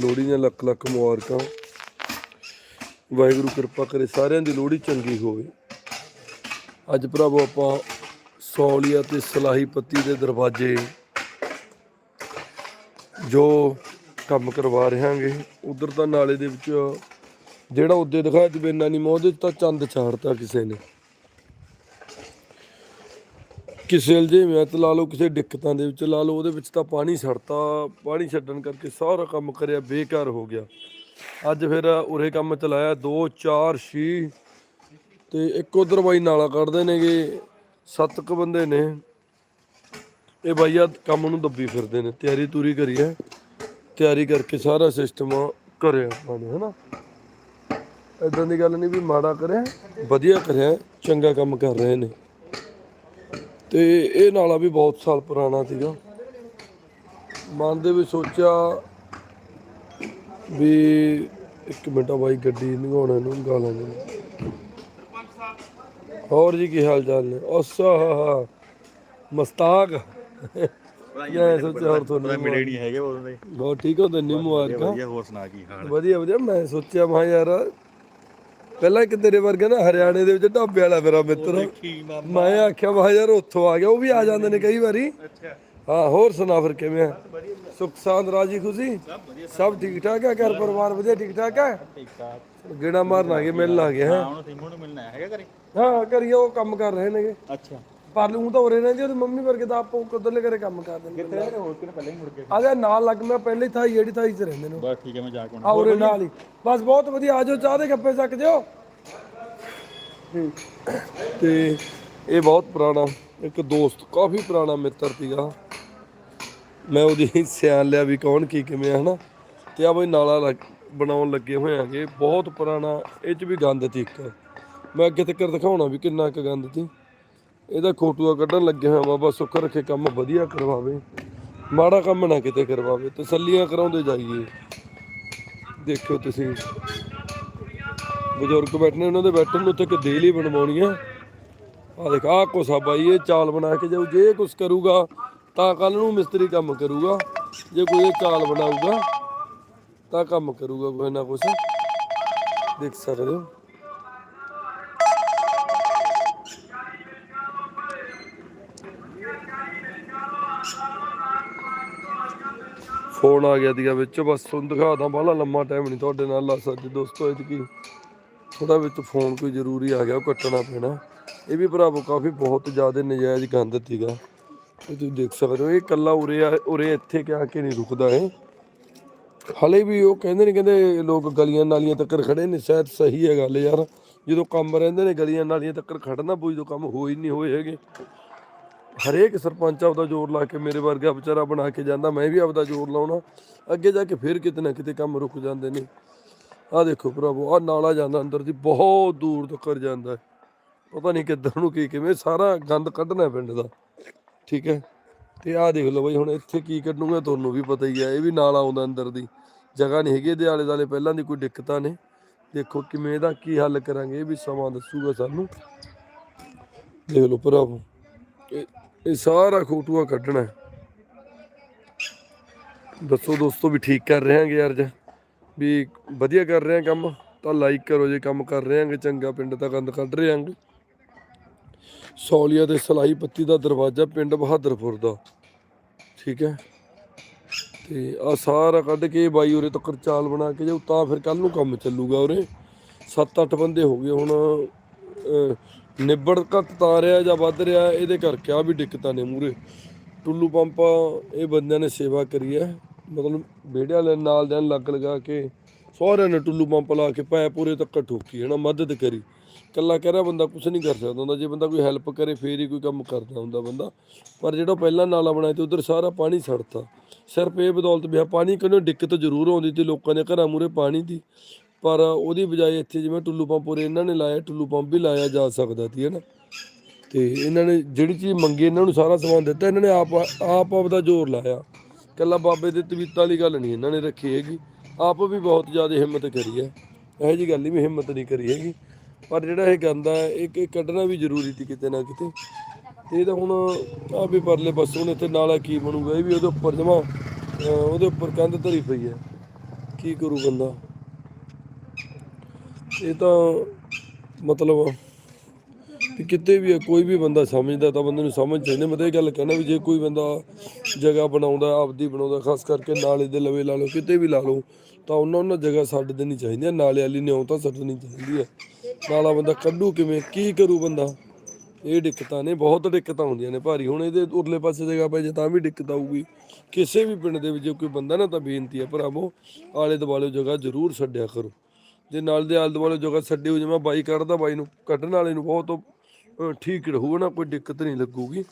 ਲੋਹੜੀ ਦੀਆਂ ਲੱਖ ਲੱਖ ਮੁਬਾਰਕਾਂ। ਵਾਹਿਗੁਰੂ ਕਿਰਪਾ ਕਰੇ, ਸਾਰਿਆਂ ਦੀ ਲੋਹੜੀ ਚੰਗੀ ਹੋਵੇ। ਅੱਜ ਭਰਾਵੋ ਆਪਾਂ ਸੌਲੀਆ ਤੇ ਸਲਾਹੀ ਪੱਤੀ ਦੇ ਦਰਵਾਜ਼ੇ ਜੋ ਕੰਮ ਕਰਵਾ ਰਹਾਂਗੇ, ਉਧਰ ਤਾਂ ਨਾਲੇ ਦੇ ਵਿੱਚ ਜਿਹੜਾ ਉੱਦੇ ਦਿਖਾਇਆ ਜਵੇਨਾ ਨਹੀਂ ਮੋਹਦੇ ਤਾਂ ਚੰਦ ਛਾੜਤਾ ਕਿਸੇ ਨੇ। ਕਿਸੇ ਅਲਝੇਵਿਆਂ ਲਾ ਲਓ ਕਿਸੇ ਦਿੱਕਤਾਂ ਦੇ ਵਿੱਚ, ਲਾ ਲਓ ਉਹਦੇ ਵਿੱਚ ਤਾਂ ਪਾਣੀ ਛੱਡਤਾ ਪਾਣੀ ਛੱਡਣ ਕਰਕੇ ਸਾਰਾ ਕੰਮ ਕਰਿਆ ਬੇਕਾਰ ਹੋ ਗਿਆ। ਅੱਜ ਫਿਰ ਉਰੇ ਕੰਮ ਚਲਾਇਆ 2 4 6 ਤੇ ਇੱਕ ਉਧਰ ਬਾਈ ਨਾਲਾ ਕੱਢਦੇ ਨੇਗੇ, ਸੱਤ ਕੁ ਬੰਦੇ ਨੇ। ਇਹ ਬਾਈਆ ਕੰਮ ਨੂੰ ਦੱਬੀ ਫਿਰਦੇ ਨੇ, ਤਿਆਰੀ ਤੂਰੀ ਕਰੀ ਹੈ। ਤਿਆਰੀ ਕਰਕੇ ਸਾਰਾ ਸਿਸਟਮ ਕਰਿਆ ਆਪਾਂ ਨੇ, ਹਨਾ? ਇਦਾਂ ਦੀ ਗੱਲ ਨਹੀਂ ਵੀ ਮਾੜਾ ਕਰਿਆ, ਵਧੀਆ ਕਰਿਆ, ਚੰਗਾ ਕੰਮ ਕਰ ਰਹੇ ਨੇ। ਤੇ ਇਹ ਨਾਲਾ ਵੀ ਬਹੁਤ ਸਾਲ ਪੁਰਾਣਾ ਸੀਗਾ। ਮਨ ਦੇ ਵਿੱਚ ਸੋਚਿਆ ਵੀ ਇੱਕ ਮਿੰਟ ਬਾਈ ਗੱਡੀ ਨਿਗਾਉਣੇ ਨੂੰ ਗਾਲਾਂ ਨੇ ਹੋਰ ਜੀ ਕੀ ਹਾਲ ਚਾਲ ਨੇ? ਹਾ ਮਸਤਾਕ ਮੈਂ ਸੋਚਿਆ ਹੋਰ ਤੁਹਾਨੂੰ ਮਿਲੇ ਨਹੀਂ ਹੈਗੇ ਬਹੁਤ ਠੀਕ ਹੋ ਤੈਨੂੰ ਮੁਬਾਰਕਾਂ। ਵਧੀਆ ਹੋਰ ਸੁਣਾ ਕੀ ਹਾਲ ਵਧੀਆ ਵਧੀਆ। ਮੈਂ ਸੋਚਿਆ ਮਾ ਯਾਰ ਪਹਿਲਾਂ ਇੱਕ ਤੇਰੇ ਵਰਗਾ ਨਾ ਹਰਿਆਣੇ ਦੇ ਵਿੱਚ ਢਾਬੇ ਵਾਲਾ ਮੇਰਾ ਮਿੱਤਰ। ਮੈਂ ਆਖਿਆ ਵਾ ਯਾਰ ਉੱਥੋਂ ਆ ਗਿਆ ਉਹ ਵੀ ਆ ਜਾਂਦੇ ਨੇ ਕਈ ਵਾਰੀ। ਅੱਛਾ। ਹਾਂ ਹੋਰ ਸੁਣਾ ਫਿਰ ਕਿਵੇਂ ਆ? ਸੁਖ ਸਾਂਦ ਰਾਜੀ ਖੁਸ਼ੀ? ਸਭ ਠੀਕ ਠਾਕ ਹੈ ਘਰ ਪਰਿਵਾਰ ਵਧੀਆ ਠੀਕ ਠਾਕ ਹੈ ਠੀਕ ਠਾਕ। ਗੇੜਾ ਮਾਰਨ ਆ ਗਏ ਮਿਲਣ ਆ ਗਏ ਹੈ? ਹਾਂ ਹੁਣ ਸਿੰਮੂ ਨੂੰ ਮਿਲਣਾ ਹੈਗਾ ਘਰੇ? ਹਾਂ ਕਰੀਏ ਉਹ ਕੰਮ ਕਰ ਰਹੇ ਨੇਗੇ। ਅੱਛਾ। ਪਰ ਲੂੰ ਤਾਂ ਹੋ ਰਹੇ ਨੇ ਜੀ ਉਹਦੀ ਮੰਮੀ ਵਰਗੇ ਤਾਂ ਆਪੋ ਕਦਰਲੇ ਕਰੇ ਕੰਮ ਕਰਦੇ ਨੇ ਕਿੱਥੇ ਹੋਰ ਕਿਨੇ ਪਹਿਲਾਂ ਹੀ ਮੁੜ ਕੇ? ਆ ਜਾ ਨਾਲ ਲੱਗ ਮੈਂ ਪਹਿਲੇ ਥਾਈ ਜਿਹੜੀ ਥਾਈ 'ਚ ਰਹਿੰਦੇ ਨੇ ਬਸ ਠੀਕ ਹੈ ਮੈਂ ਜਾ ਕੇ ਆ ਉਰੇ ਨਾਲ ਹੀ। ਬਸ ਬਹੁਤ ਵਧੀਆ ਆਜੋ ਚਾਹ ਦੇ ਕੱਪੇ ਚੱਕ ਦਿਓ ਤੇ ਇਹ ਬਹੁਤ ਪੁਰਾਣਾ ਇੱਕ ਦੋਸਤ ਕਾਫੀ ਪੁਰਾਣਾ ਮਿੱਤਰ ਸੀਗਾ। ਮੈਂ ਉਹਦੀ ਸਿਆਣ ਲਿਆ ਵੀ ਕੌਣ ਕੀ ਕਿਵੇਂ ਆ ਹਨਾ? ਤੇ ਆ ਬਈ ਨਾਲਾ ਬਣਾਉਣ ਲੱਗੇ ਹੋਏ ਆਗੇ ਬਹੁਤ ਪੁਰਾਣਾ ਇਹ ਚ ਵੀ ਗੰਦ ਤੀ ਇੱਕ। ਮੈਂ ਅੱਗੇ ਤੱਕ ਦਿਖਾਉਣਾ ਵੀ ਕਿੰਨਾ ਕੁ ਗੰਦ ਤੀ ਇਹਦਾ ਖੋਟੂਆ ਕੱਢਣ ਲੱਗੇ ਹੋਇਆ ਬਾਬਾ, ਸੁੱਖ ਰੱਖੇ ਕੰਮ ਵਧੀਆ ਕਰਵਾਵੇ। ਮਾੜਾ ਕੰਮ ਨਾ ਕਿਤੇ ਕਰਵਾਵੇ, ਤਸੱਲੀਆਂ ਕਰਾਉਂਦੇ ਜਾਈਏ। ਦੇਖੋ ਤੁਸੀਂ। ਬਜ਼ੁਰਗ ਬੈਠੇ ਨੇ ਉਹਨਾਂ ਦੇ ਬੈਠਣ ਨੂੰ ਉੱਥੇ ਕਿ ਦੇਲੀ ਬਣਵਾਉਣੀ ਆ। ਆ ਦੇਖ ਆ ਕੋਸਾ ਬਾਈ, ਇਹ ਚਾਲ ਬਣਾ ਕੇ ਜਾਊ। ਜੇ ਕੁਛ ਕਰੂਗਾ, ਤਾਂ ਕੱਲ ਨੂੰ ਮਿਸਤਰੀ ਕੰਮ ਕਰੂਗਾ। ਜੇ ਕੋਈ ਇਹ ਚਾਲ ਬਣਾਊਗਾ, ਤਾਂ ਕੰਮ ਕਰੂਗਾ, ਕੋਈ ਨਾ ਕੁਛ। ਦੇਖ ਸਕਦੇ ਹੋ। ਫੋਨ ਆ ਗਿਆ ਦੀਗਾ ਵਿੱਚ, ਬਸ ਤੁਹਾਨੂੰ ਦਿਖਾਦਾ ਬਾਹਲਾ ਲੰਮਾ ਟਾਈਮ ਨਹੀਂ ਤੁਹਾਡੇ ਨਾਲ ਲਾ ਸਕਦੀ। ਦੋਸਤੋ, ਇਹ ਕੀ? ਥੋੜਾ ਵਿੱਚ ਫੋਨ ਕੋਈ ਜ਼ਰੂਰੀ ਆ ਗਿਆ, ਉਹ ਕੱਟਣਾ ਪੈਣਾ। ਇਹ ਵੀ ਭਰਾਵੋ, ਕਾਫੀ ਬਹੁਤ ਜ਼ਿਆਦਾ ਨਜਾਇਜ਼ ਗੰਦ ਸੀਗਾ। ਇਹ ਤੁਸੀਂ ਦੇਖ ਸਕਦੇ ਹੋ, ਇਹ ਕੱਲਾ ਉਰੇ ਆ, ਉਰੇ ਇੱਥੇ ਕਿ ਕੇ ਨਹੀਂ ਰੁਕਦਾ ਇਹ। ਹਲੇ ਵੀ ਉਹ ਕਹਿੰਦੇ ਨੇ, ਕਹਿੰਦੇ ਲੋਕ ਗਲੀਆਂ ਨਾਲੀਆਂ ਤੱਕ ਖੜੇ ਨੇ, ਸ਼ਾਇਦ ਸਹੀ ਹੈ ਗੱਲ ਯਾਰ। ਜਦੋਂ ਕੰਮ ਰਹਿੰਦੇ ਨੇ ਗਲੀਆਂ ਨਾਲੀਆਂ ਤੱਕ ਖੜਨਾ ਪਊ ਜਦੋਂ ਕੰਮ ਹੋ ਹੀ ਨਹੀਂ ਹੋਏ ਹੈਗੇ। ਹਰੇਕ ਸਰਪੰਚ ਆਪਦਾ ਜ਼ੋਰ ਲਾ ਕੇ ਮੇਰੇ ਵਰਗਾ ਵਿਚਾਰਾ ਬਣਾ ਕੇ ਜਾਂਦਾ, ਮੈਂ ਵੀ ਆਪਦਾ ਜ਼ੋਰ ਲਾਉਣਾ। ਅੱਗੇ ਜਾ ਕੇ ਫਿਰ ਕਿਤੇ ਨਾ ਕਿਤੇ ਕੰਮ ਰੁਕ ਜਾਂਦੇ ਨੇ। ਆਹ ਦੇਖੋ ਭਰਾਵੋ, ਆਹ ਨਾਲਾ ਜਾਂਦਾ ਅੰਦਰ ਦੀ, ਬਹੁਤ ਦੂਰ ਤੱਕ ਜਾਂਦਾ ਪਤਾ ਨਹੀਂ ਕਿੱਧਰ ਨੂੰ ਕੀ ਕਿਵੇਂ, ਸਾਰਾ ਗੰਦ ਕੱਢਣਾ ਪਿੰਡ ਦਾ। ਠੀਕ ਹੈ? ਤੇ ਆਹ ਦੇਖ ਲਓ ਬਈ, ਹੁਣ ਇੱਥੇ ਕੀ ਕੱਢੂਗਾ ਤੁਹਾਨੂੰ ਵੀ ਪਤਾ ਹੀ ਹੈ, ਇਹ ਵੀ ਨਾਲਾ ਆਉਂਦਾ ਅੰਦਰ ਦੀ। ਜਗ੍ਹਾ ਨਹੀਂ ਹੈਗੀ, ਇਹਦੇ ਆਲੇ ਦਾਲੇ ਪਹਿਲਾਂ ਦੀ ਕੋਈ ਦਿੱਕਤਾਂ ਨੇ। ਦੇਖੋ ਕਿਵੇਂ ਇਹਦਾ ਕੀ ਹੱਲ ਕਰਾਂਗੇ, ਇਹ ਵੀ ਸਮਾਂ ਦੱਸੂਗਾ ਸਾਨੂੰ। ਦੇਖ ਲਓ ਭਰਾਵੋ ਇਹ ਸਾਰਾ ਖੋਟੂਆ ਕੱਢਣਾ ਦੱਸੋ ਦੋਸਤੋ ਵੀ ਠੀਕ ਕਰ ਰਹੇ ਹਾਂਗੇ ਯਾਰ ਜੀ। ਵੀ ਵਧੀਆ ਕਰ ਰਹੇ ਹਾਂ ਕੰਮ, ਤਾਂ ਲਾਈਕ ਕਰੋ ਜੇ ਕੰਮ ਕਰ ਰਹੇ ਹਾਂਗੇ ਚੰਗਾ ਪਿੰਡ ਤਾਂ ਗੰਦ ਕੱਢ ਰਹੇ ਹਾਂਗੇ ਸੌਲੀਆ ਤੇ ਸਲਾਈ ਪੱਤੀ ਦਾ ਦਰਵਾਜ਼ਾ ਪਿੰਡ ਬਹਾਦਰਪੁਰ ਦਾ। ਠੀਕ ਹੈ। ਤੇ ਆ ਸਾਰਾ ਕੱਢ ਕੇ ਬਾਈ ਉਰੇ ਤੱਕ ਚਾਲ ਬਣਾ ਕੇ ਜਾਊ, ਤਾਂ ਫਿਰ ਕੱਲ ਨੂੰ ਕੰਮ ਚੱਲੂਗਾ ਉਰੇ। 7-8 ਬੰਦੇ ਹੋ ਗਏ ਹੁਣ ਨਿਬੜ ਘੱਟ ਤਾਂ ਰਿਹਾ ਜਾਂ ਵੱਧ ਰਿਹਾ, ਇਹਦੇ ਕਰਕੇ ਆ ਵੀ ਦਿੱਕਤਾਂ ਨੇ ਮੂਰੇ ਟੁੱਲੂ ਪੰਪ, ਇਹ ਬੰਦਿਆਂ ਨੇ ਸੇਵਾ ਕਰੀ ਹੈ। ਮਤਲਬ ਵਿਹੜੇ ਲੈਣ ਨਾਲ ਦੇ ਲੱਗ ਲਗਾ ਕੇ ਸਹੁਰਿਆਂ ਨੇ ਟੁੱਲੂ ਪੰਪ ਲਾ ਕੇ ਪੈ ਪੂਰੇ ਤੱਕ ਠੋਕੀ ਹੈ ਨਾ ਮਦਦ ਕਰੀ। ਕੱਲਾ ਕਹਿ ਰਿਹਾ ਬੰਦਾ ਕੁਝ ਨਹੀਂ ਕਰ ਸਕਦਾ ਹੁੰਦਾ। ਜੇ ਬੰਦਾ ਕੋਈ ਹੈਲਪ ਕਰੇ, ਫੇਰ ਹੀ ਕੋਈ ਕੰਮ ਕਰਦਾ ਹੁੰਦਾ ਬੰਦਾ। ਪਰ ਜਿਹੜਾ ਪਹਿਲਾਂ ਨਾਲਾ ਬਣਾਇਆ ਤੇ ਉਧਰ ਸਾਰਾ ਪਾਣੀ ਛੱਡਤਾ ਸਿਰਫ ਇਹ ਬਦੌਲਤ ਵੀ ਪਾਣੀ ਕਿਉਂ ਦਿੱਕਤ ਜ਼ਰੂਰ ਆਉਂਦੀ ਤੇ ਲੋਕਾਂ ਦੇ ਘਰਾਂ ਮੂਰੇ ਪਾਣੀ ਦੀ। ਪਰ ਉਹਦੀ ਬਜਾਏ ਇੱਥੇ ਜਿਵੇਂ ਟੁੱਲੂ ਪੰਪ ਉਰੇ ਇਹਨਾਂ ਨੇ ਲਾਇਆ, ਟੁੱਲੂ ਪੰਪ ਵੀ ਲਾਇਆ ਜਾ ਸਕਦਾ ਸੀ ਹੈ ਨਾ ਤੇ ਇਹਨਾਂ ਨੇ ਜਿਹੜੀ ਚੀਜ਼ ਮੰਗੀ, ਇਹਨਾਂ ਨੂੰ ਸਾਰਾ ਸਮਾਨ ਦਿੱਤਾ, ਇਹਨਾਂ ਨੇ ਆਪ ਆਪ ਆਪ ਦਾ ਜ਼ੋਰ ਲਾਇਆ। ਕੱਲਾ ਬਾਬੇ ਦੇ ਤਵੀਤਾਂ ਵਾਲੀ ਗੱਲ ਨਹੀਂ ਇਹਨਾਂ ਨੇ ਰੱਖੀ ਹੈਗੀ। ਆਪ ਵੀ ਬਹੁਤ ਜ਼ਿਆਦਾ ਹਿੰਮਤ ਕਰੀ ਹੈ। ਇਹੋ ਜੀ ਗੱਲ ਨਹੀਂ ਵੀ ਹਿੰਮਤ ਨਹੀਂ ਕਰੀ ਹੈਗੀ। ਪਰ ਜਿਹੜਾ ਇਹ ਗੰਦਾ ਇਹ ਇਹ ਕੱਢਣਾ ਵੀ ਜ਼ਰੂਰੀ ਸੀ ਕਿਤੇ ਨਾ ਕਿਤੇ। ਤੇ ਇਹ ਤਾਂ ਹੁਣ ਆ ਵੀ ਪਰਲੇ ਪਾਸੇ ਹੁਣ ਇੱਥੇ ਨਾਲਾ ਕੀ ਬਣੂਗਾ, ਇਹ ਵੀ ਉਹਦੇ ਉੱਪਰ ਜਮਾ ਉਹਦੇ ਉੱਪਰ ਕੰਧ ਧਰੀ ਪਈ ਹੈ। ਕੀ ਕਰੂ ਬੰਦਾ? ਇਹ ਤਾਂ ਮਤਲਬ ਵੀ ਕਿਤੇ ਵੀ ਕੋਈ ਵੀ ਬੰਦਾ ਸਮਝਦਾ ਤਾਂ ਬੰਦੇ ਨੂੰ ਸਮਝ ਚਾਹੀਦੀ ਮੈਂ ਤਾਂ ਇਹ ਗੱਲ ਕਹਿਣਾ ਵੀ ਜੇ ਕੋਈ ਬੰਦਾ ਜਗ੍ਹਾ ਬਣਾਉਂਦਾ, ਆਪਦੀ ਬਣਾਉਂਦਾ, ਖਾਸ ਕਰਕੇ ਨਾਲੇ ਦੇ ਲਵੇ ਲਾ ਲਓ, ਕਿਤੇ ਵੀ ਲਾ ਲਓ, ਤਾਂ ਉਹਨਾਂ ਉਹਨਾਂ ਜਗ੍ਹਾ ਛੱਡ ਦੇਣੀ ਚਾਹੀਦੀ ਹੈ। ਨਾਲੇ ਵਾਲੀ ਨਿਉ ਤਾਂ ਛੱਡਣੀ ਚਾਹੀਦੀ ਹੈ। ਨਾਲਾ ਬੰਦਾ ਕੱਢੂ ਕਿਵੇਂ, ਕੀ ਕਰੂ ਬੰਦਾ? ਇਹ ਦਿੱਕਤਾਂ ਨੇ, ਬਹੁਤ ਦਿੱਕਤਾਂ ਹੁੰਦੀਆਂ ਨੇ ਭਾਰੀ। ਹੁਣ ਇਹਦੇ ਉਰਲੇ ਪਾਸੇ ਜਗ੍ਹਾ ਪੈ ਜੇ ਤਾਂ ਵੀ ਦਿੱਕਤ ਆਊਗੀ। ਕਿਸੇ ਵੀ ਪਿੰਡ ਦੇ ਵਿੱਚ ਜੇ ਕੋਈ ਬੰਦਾ ਨਾ ਤਾਂ ਬੇਨਤੀ ਹੈ ਭਰਾਵੋ, ਆਲੇ ਦੁਆਲੇ ਜਗ੍ਹਾ ਜ਼ਰੂਰ ਛੱਡਿਆ ਕਰੋ। ਜੇ ਨਾਲ ਦੇ ਆਲੇ ਦੁਆਲੇ ਜਗ੍ਹਾ ਛੱਡੀ ਹੋ ਜਾਵੇ ਬਾਈ ਕੱਢਦਾ ਬਾਈ ਨੂੰ, ਕੱਢਣ ਵਾਲੇ ਨੂੰ ਬਹੁਤ ਠੀਕ ਰਹੂਗਾ ਨਾ, ਕੋਈ ਦਿੱਕਤ ਨਹੀਂ ਲੱਗੂਗੀ।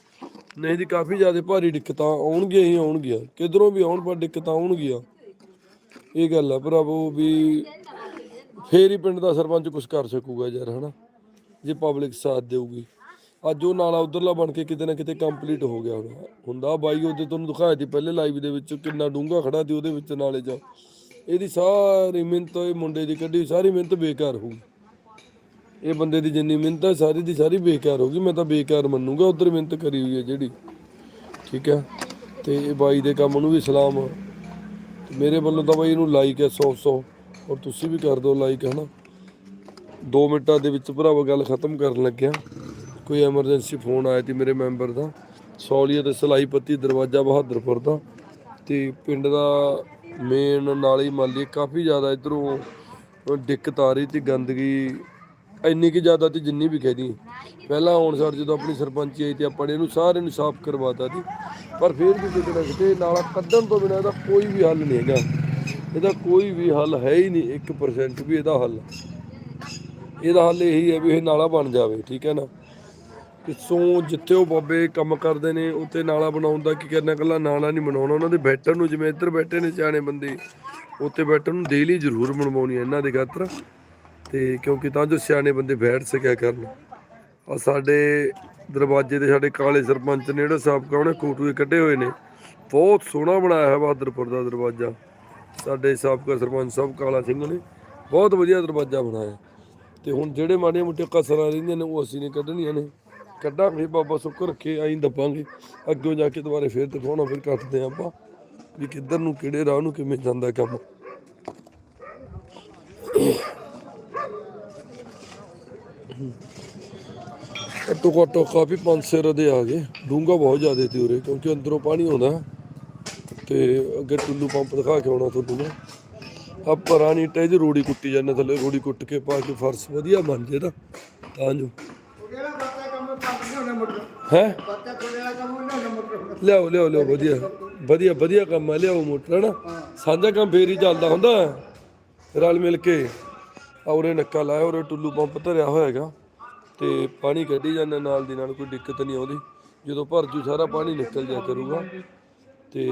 ਨਹੀਂ ਜੀ ਕਾਫੀ ਜ਼ਿਆਦਾ ਭਾਰੀ ਦਿੱਕਤਾਂ ਆਉਣਗੀਆਂ ਹੀ ਆਉਣਗੀਆਂ, ਕਿਧਰੋਂ ਵੀ ਆਉਣ ਪਰ ਦਿੱਕਤਾਂ ਆਉਣਗੀਆਂ। ਇਹ ਗੱਲ ਆ ਭਰਾਵੋ ਵੀ ਫੇਰ ਹੀ ਪਿੰਡ ਦਾ ਸਰਪੰਚ ਕੁਝ ਕਰ ਸਕੂਗਾ ਯਾਰ, ਹਨਾ? ਜੇ ਪਬਲਿਕ ਸਾਥ ਦੇਊਗੀ। ਅੱਜ ਉਹ ਨਾਲਾ ਉਧਰਲਾ ਬਣ ਕੇ ਕਿਤੇ ਨਾ ਕਿਤੇ ਕੰਪਲੀਟ ਹੋ ਗਿਆ ਹੋਣਾ। ਹੁੰਦਾ ਬਾਈ ਉਹਦੇ ਤੁਹਾਨੂੰ ਦਿਖਾਇਆ ਸੀ ਪਹਿਲੇ ਲਾਈਵ ਦੇ ਵਿੱਚ, ਕਿੰਨਾ ਡੂੰਘਾ ਖੜਾ ਸੀ ਉਹਦੇ ਵਿੱਚ ਨਾਲੇ ਜਾ ਇਹਦੀ ਸਾਰੀ ਮਿਹਨਤ ਇਹ ਮੁੰਡੇ ਦੀ ਕੱਢੀ, ਸਾਰੀ ਮਿਹਨਤ ਬੇਕਾਰ ਹੋਊਗੀ ਇਹ ਬੰਦੇ ਦੀ ਜਿੰਨੀ ਮਿਹਨਤ ਹੈ ਸਾਰੀ ਦੀ ਸਾਰੀ ਬੇਕਾਰ ਹੋਗੀ ਮੈਂ ਤਾਂ ਬੇਕਾਰ ਮੰਨੂਗਾ, ਉਧਰ ਮਿਹਨਤ ਕਰੀ ਹੋਈ ਹੈ ਜਿਹੜੀ। ਠੀਕ ਹੈ? ਤੇ ਇਹ ਬਾਈ ਦੇ ਕੰਮ ਨੂੰ ਵੀ ਸਲਾਮ ਤੇ ਮੇਰੇ ਵੱਲੋਂ ਤਾਂ ਬਾਈ ਇਹਨੂੰ ਲਾਈਕ ਹੈ 100 100 ਔਰ ਤੁਸੀਂ ਵੀ ਕਰ ਦਿਓ ਲਾਈਕ ਹੈ ਨਾ 2 ਮਿੰਟਾਂ ਦੇ ਵਿੱਚ ਭਰਾਵਾ, ਗੱਲ ਖਤਮ ਕਰਨ ਲੱਗਿਆ। ਕੋਈ ਐਮਰਜੈਂਸੀ ਫੋਨ ਆਇਆ ਸੀ ਮੇਰੇ ਮੈਂਬਰ ਦਾ। ਸੌਲੀਆ ਤੇ ਸਲਾਈ ਪੱਤੀ, ਦਰਵਾਜ਼ਾ ਬਹਾਦਰਪੁਰ ਦਾ। ਤੇ ਪਿੰਡ ਦਾ ਮੇਨ ਨਾਲੀ ਮਾਲੀ ਕਾਫੀ ਜ਼ਿਆਦਾ ਇਧਰੋਂ ਦਿੱਕਤ ਆ ਰਹੀ ਤੇ ਗੰਦਗੀ, ਇੰਨੀ ਕਿ ਜ਼ਿਆਦਾ ਤੇ ਜਿੰਨੀ ਵੀ ਕਹਿ ਕਹਿਦੀ ਪਹਿਲਾਂ ਹੁਣ ਸਰ ਜਦੋਂ ਆਪਣੀ ਸਰਪੰਚੀ ਆਈ ਤੇ ਆਪਾਂ ਨੇ ਇਹਨੂੰ ਸਾਰੇ ਨੂੰ ਸਾਫ਼ ਕਰਵਾਤਾ ਸੀ ਪਰ ਫਿਰ ਵੀ ਕਿਤੇ ਨਾ ਕਿਤੇ ਨਾਲਾ ਕੱਢਣ ਤੋਂ ਬਿਨਾਂ ਇਹਦਾ ਕੋਈ ਵੀ ਹੱਲ ਨਹੀਂ ਹੈਗਾ। ਇਹਦਾ ਕੋਈ ਵੀ ਹੱਲ ਹੈ ਹੀ ਨਹੀਂ 1% ਵੀ ਇਹਦਾ ਹੱਲ। ਇਹਦਾ ਹੱਲ ਇਹੀ ਹੈ ਵੀ ਇਹ ਨਾਲਾ ਬਣ ਜਾਵੇ, ਠੀਕ ਹੈ ਨਾ? ਪਿੱਛੋਂ ਜਿੱਥੇ ਉਹ ਬਾਬੇ ਕੰਮ ਕਰਦੇ ਨੇ, ਉੱਥੇ ਨਾਲਾ ਬਣਾਉਣ ਦਾ ਕੀ ਕਰਨਾ ਕੱਲਾ ਨਾਲਾ ਨਹੀਂ ਬਣਾਉਣਾ। ਉਹਨਾਂ ਦੇ ਬੈਠਣ ਨੂੰ ਜਿਵੇਂ ਇੱਧਰ ਬੈਠੇ ਨੇ ਸਿਆਣੇ ਬੰਦੇ, ਉੱਥੇ ਬੈਠਣ ਨੂੰ ਡੇਲੀ ਜ਼ਰੂਰ ਬਣਵਾਉਣੀ ਹੈ ਇਹਨਾਂ ਦੇ ਖਾਤਰ। ਤੇ ਕਿਉਂਕਿ ਤਾਂ ਜੋ ਸਿਆਣੇ ਬੰਦੇ ਬੈਠ ਸਕਿਆ ਕਰਨ। ਆ ਸਾਡੇ ਦਰਵਾਜ਼ੇ ਤੇ ਸਾਡੇ ਕਾਲੇ ਸਰਪੰਚ ਨੇ ਜਿਹੜਾ ਸਾਬਕਾ ਉਹਨੇ ਕੋਟੂਏ ਕੱਢੇ ਹੋਏ ਨੇ। ਬਹੁਤ ਸੋਹਣਾ ਬਣਾਇਆ ਹੈ ਬਹਾਦਰਪੁਰ ਦਾ ਦਰਵਾਜ਼ਾ। ਸਾਡੇ ਸਾਬਕਾ ਸਰਪੰਚ ਸਾਹਿਬ ਕਾਲਾ ਸਿੰਘ ਨੇ ਬਹੁਤ ਵਧੀਆ ਦਰਵਾਜ਼ਾ ਬਣਾਇਆ। ਤੇ ਹੁਣ ਜਿਹੜੇ ਮਾੜੀਆਂ ਮੋਟੀਆਂ ਕਸਰਾਂ ਰਹਿੰਦੀਆਂ ਨੇ, ਉਹ ਅਸੀਂ ਨੇ ਕੱਢਣੀਆਂ ਨੇ। ਕੱਢਾਂਗੇ, ਬਾਬਾ ਸੁੱਖ ਰੱਖੇ ਆਈ ਦੱਬਾਂਗੇ। ਅੱਗੇ ਜਾ ਕੇ ਦੁਬਾਰੇ ਫੇਰ ਦਿਖਾਉਣਾ, ਫਿਰ ਕੱਟਦੇ ਹਾਂ ਆਪਾਂ, ਵੀ ਕਿੱਧਰ ਨੂੰ, ਕਿਹੜੇ ਰਾਹ ਨੂੰ, ਕਿਵੇਂ ਜਾਂਦਾ ਕੰਮ। ਘੱਟੋ ਘੱਟ ਕਾਫੀ 500 ਰਦੇ ਆ ਗਏ। ਡੂੰਗਾ ਬਹੁਤ ਜ਼ਿਆਦਾ ਤੇ ਉਰੇ, ਕਿਉਂਕਿ ਅੰਦਰੋਂ ਪਾਣੀ ਆਉਂਦਾ ਤੇ ਅੱਗੇ ਟੁੱਲੂ ਪੰਪ ਦਿਖਾ ਕੇ ਆਉਣਾ ਤੁਹਾਨੂੰ ਮੈਂ। ਆ ਪੁਰਾਣੀ ਟੈ ਦੀ ਰੋੜੀ ਕੁੱਟੀ ਜਾਂਦੇ ਥੱਲੇ, ਰੋੜੀ ਕੁੱਟ ਕੇ ਪਾ ਕੇ ਫਰਸ਼ ਵਧੀਆ ਬਣ ਜੇ ਨਾ, ਤਾਂ ਜੋ। ਹੈ? ਲਿਆਓ ਲਿਆਓ ਲਿਆਓ ਵਧੀਆ ਵਧੀਆ। ਵਧੀਆ ਕੰਮ ਹੈ ਲਿਆਓ ਮੋਟਰ ਨਾ ਸਾਂਝਾ ਕੰਮ ਫੇਰ ਹੀ ਚੱਲਦਾ ਹੁੰਦਾ। ਰਲ ਮਿਲ ਕੇ। ਔਰੇ ਨੱਕਾ ਲਾਇਆ ਔਰੇ ਟੁੱਲੂ ਪੰਪ ਧਰਿਆ ਹੋਇਆ ਹੈਗਾ। ਤੇ ਪਾਣੀ ਕੱਢੀ ਜਾਂਦਾ ਨਾਲ ਦੀ ਨਾਲ ਕੋਈ ਦਿੱਕਤ ਨਹੀਂ ਆਉਂਦੀ। ਜਦੋਂ ਭਰ ਜੂ ਸਾਰਾ ਪਾਣੀ ਨਿਕਲ ਜਾ ਕਰੂਗਾ। ਤੇ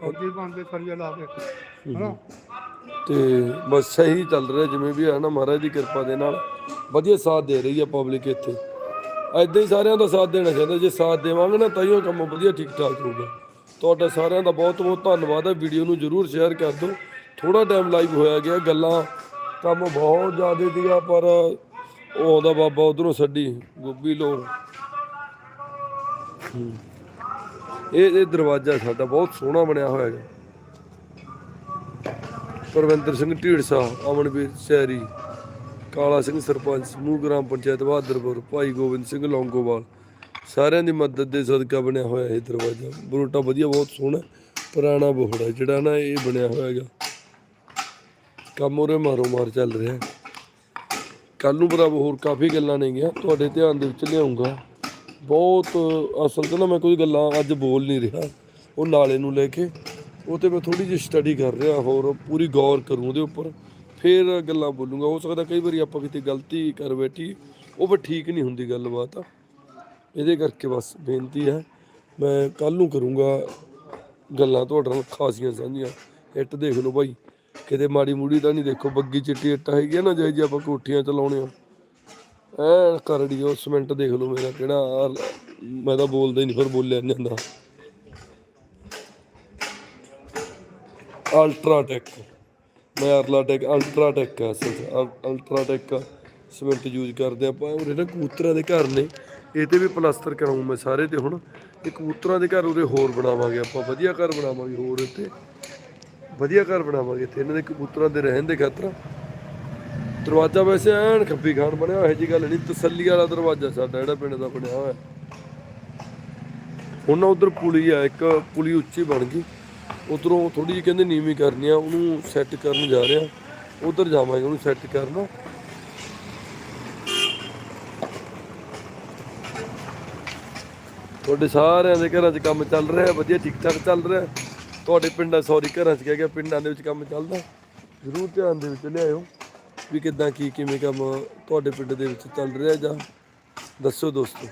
ਫੌਜੀ ਬੰਦੇ ਸਰੀਆ ਲਾ ਕੇ ਹਨਾ? ਤੇ ਬਸ ਸਹੀ ਚੱਲ ਰਿਹਾ ਜਿਵੇਂ ਵੀ ਹੈ ਨਾ ਮਹਾਰਾਜ ਦੀ ਕਿਰਪਾ ਦੇ ਨਾਲ। ਵਧੀਆ ਸਾਥ ਦੇ ਰਹੀ ਹੈ ਪਬਲਿਕ ਇੱਥੇ। ਐਦਾਂ ਹੀ ਸਾਰਿਆਂ ਦਾ ਸਾਥ ਦੇਣਾ ਚਾਹੀਦਾ, ਜੇ ਸਾਥ ਦੇਵਾਂਗੇ ਨਾ ਤਾਂ ਹੀ ਉਹ ਕੰਮ ਵਧੀਆ ਠੀਕ ਠਾਕ ਹੋਊਗਾ। ਤੁਹਾਡਾ ਸਾਰਿਆਂ ਦਾ ਬਹੁਤ ਬਹੁਤ ਧੰਨਵਾਦ ਹੈ, ਵੀਡੀਓ ਨੂੰ ਜਰੂਰ ਸ਼ੇਅਰ ਕਰ ਦਿਓ। ਥੋੜਾ ਟਾਈਮ ਲਾਈਵ ਹੋਇਆ ਗਿਆ, ਗੱਲਾਂ ਕੰਮ ਬਹੁਤ ਜ਼ਿਆਦਾ ਸੀਗਾ, ਪਰ ਉਹ ਆਉਂਦਾ ਬਾਬਾ ਉਧਰੋਂ ਛੱਡੀ, ਗੋਭੀ ਲੋ। ਇਹ ਇਹ ਦਰਵਾਜ਼ਾ ਸਾਡਾ ਬਹੁਤ ਸੋਹਣਾ ਬਣਿਆ ਹੋਇਆ ਹੈ ਪਰਵਿੰਦਰ ਸਿੰਘ ਢੀੜਸਾ ਅਮਨਵੀਰ ਸ਼ਹਿਰੀ। ਕਾਲਾ ਸਿੰਘ ਸਰਪੰਚ, ਸਮੂਹ ਗ੍ਰਾਮ ਪੰਚਾਇਤ ਬਹਾਦਰਪੁਰ, ਭਾਈ ਗੋਬਿੰਦ ਸਿੰਘ ਲੌਂਗੋਵਾਲ। ਸਾਰਿਆਂ ਦੀ ਮਦਦ ਦੇ ਸਦਕਾ ਬਣਿਆ ਹੋਇਆ ਇਹ ਦਰਵਾਜ਼ਾ। ਬਰੋਟਾ ਵਧੀਆ ਬਹੁਤ ਸੋਹਣਾ, ਪੁਰਾਣਾ ਬੋਹੜਾ, ਜਿਹੜਾ ਨਾ ਇਹ ਬਣਿਆ ਹੋਇਆ ਹੈਗਾ। ਕੰਮ ਉਰੇ ਮਾਰੋ ਮਾਰ ਚੱਲ ਰਿਹਾ ਕੱਲ ਨੂੰ ਭਰਾ ਹੋਰ ਕਾਫੀ ਗੱਲਾਂ ਨੇਗੀਆਂ ਤੁਹਾਡੇ ਧਿਆਨ ਦੇ ਵਿੱਚ ਲਿਆਉਂਗਾ। ਬਹੁਤ ਅਸਲ 'ਚ ਨਾ ਮੈਂ ਕੋਈ ਗੱਲਾਂ ਅੱਜ ਬੋਲ ਨਹੀਂ ਰਿਹਾ, ਉਹ ਨਾਲੇ ਨੂੰ ਲੈ ਕੇ। ਉਹ ਤੇ ਮੈਂ ਥੋੜੀ ਜਿਹੀ ਸਟੱਡੀ ਕਰ ਰਿਹਾ, ਹੋਰ ਪੂਰੀ ਗੌਰ ਕਰੂੰ ਉਹਦੇ ਉੱਪਰ। ਫੇਰ ਗੱਲਾਂ ਬੋਲੂੰਗਾ। ਹੋ ਸਕਦਾ ਕਈ ਵਾਰੀ ਆਪਾਂ ਕਿਤੇ ਗਲਤੀ ਕਰ ਬੈਠੀ ਉਹ ਫਿਰ ਠੀਕ ਨਹੀਂ ਹੁੰਦੀ ਗੱਲਬਾਤ। ਇਹਦੇ ਕਰਕੇ ਬਸ ਬੇਨਤੀ ਹੈ, ਮੈਂ ਕੱਲ ਨੂੰ ਕਰੂੰਗਾ ਗੱਲਾਂ ਤੁਹਾਡੇ ਨਾਲ, ਖਾਸੀਆਂ ਸਾਂਝੀਆਂ। ਇੱਟ ਦੇਖ ਲਓ ਭਾਈ ਕਿਤੇ ਮਾੜੀ ਮੂੜੀ ਤਾਂ ਨਹੀਂ ਦੇਖੋ, ਬੱਗੀ ਚਿੱਟੀ ਇੱਟ ਹੈਗੀ ਨਾ ਜੇ ਜੇ ਆਪਾਂ ਕੋਠੀਆਂ ਚਲਾਉਣੇ ਆ। ਐ ਕਰੜੀ ਉਹ ਸਿਮੈਂਟ ਦੇਖ ਲਓ ਮੇਰਾ ਕਿਹੜਾ ਮੈਂ ਤਾਂ ਬੋਲਦਾ ਹੀ ਨਹੀਂ, ਫਿਰ ਬੋਲਿਆ ਨਹੀਂ ਜਾਂਦਾ। ਅਲਟਰਾਟੈਕ। ਮੈਂ ਅਲਟਰਾਟੈਕ ਅਲਟਰਾਟੈਕ ਆ ਅਲਟਰਾਟੈਕ ਸਿਮੈਂਟ ਯੂਜ਼ ਕਰਦੇ ਆਪਾਂ ਉਰੇ ਨਾ ਕਬੂਤਰਾਂ ਦੇ ਘਰ ਨੇ ਇਹ ਤੇ ਵੀ ਪਲਾਸਟਰ ਕਰਾਉਂ ਮੈਂ ਸਾਰੇ ਤੇ ਹੁਣ। ਇਹ ਕਬੂਤਰਾਂ ਦੇ ਘਰ ਉਰੇ ਹੋਰ ਬਣਾਵਾਂਗੇ ਆਪਾਂ, ਵਧੀਆ ਘਰ ਬਣਾਵਾਂਗੇ ਹੋਰ ਇੱਥੇ। ਵਧੀਆ ਘਰ ਬਣਾਵਾਂਗੇ ਇੱਥੇ, ਇਹਨਾਂ ਦੇ ਕਬੂਤਰਾਂ ਦੇ ਰਹਿਣ ਦੇ ਖਾਤਰ। ਦਰਵਾਜ਼ਾ ਵੈਸੇ ਐਨ ਖੱਬੀ ਖਾਨ ਬਣਿਆ ਹੋਇਆ ਜੀ ਗੱਲ ਨਹੀਂ, ਤਸੱਲੀ ਵਾਲਾ ਦਰਵਾਜ਼ਾ ਸਾਡਾ, ਜਿਹੜਾ ਪਿੰਡ ਦਾ ਬਣਿਆ ਹੋਇਆ। ਹੁਣ ਉਧਰ ਪੁਲੀ ਆ, ਇੱਕ ਪੁਲੀ ਉੱਚੀ ਬਣ ਗਈ। ਉਧਰੋਂ ਥੋੜੀ ਜਿਹੀ ਕਹਿੰਦੇ ਨੀਵੀਂ ਕਰਨੀ ਆ, ਉਹਨੂੰ ਸੈੱਟ ਕਰਨ ਜਾ ਰਿਹਾ। ਆ ਉਧਰ ਜਾਵਾਂਗੇ, ਉਹਨੂੰ ਸੈੱਟ ਕਰਨ। ਤੁਹਾਡੇ ਸਾਰਿਆਂ ਦੇ ਘਰਾਂ 'ਚ ਕੰਮ ਚੱਲ ਰਿਹਾ, ਵਧੀਆ ਠੀਕ ਠਾਕ ਚੱਲ ਰਿਹਾ। ਤੁਹਾਡੇ ਪਿੰਡਾਂ ਸੌਰੀ ਘਰਾਂ 'ਚ ਕਹਿ ਗਿਆ, ਪਿੰਡਾਂ ਦੇ ਵਿੱਚ ਕੰਮ ਚੱਲਦਾ। ਜ਼ਰੂਰ ਧਿਆਨ ਦੇ ਵਿੱਚ ਲਿਆਇਓ ਵੀ ਕਿੱਦਾਂ, ਕੀ, ਕਿਵੇਂ ਕੰਮ ਤੁਹਾਡੇ ਪਿੰਡ ਦੇ ਵਿੱਚ ਚੱਲ ਰਿਹਾ ਜਾਂ ਦੱਸੋ ਦੋਸਤੋ।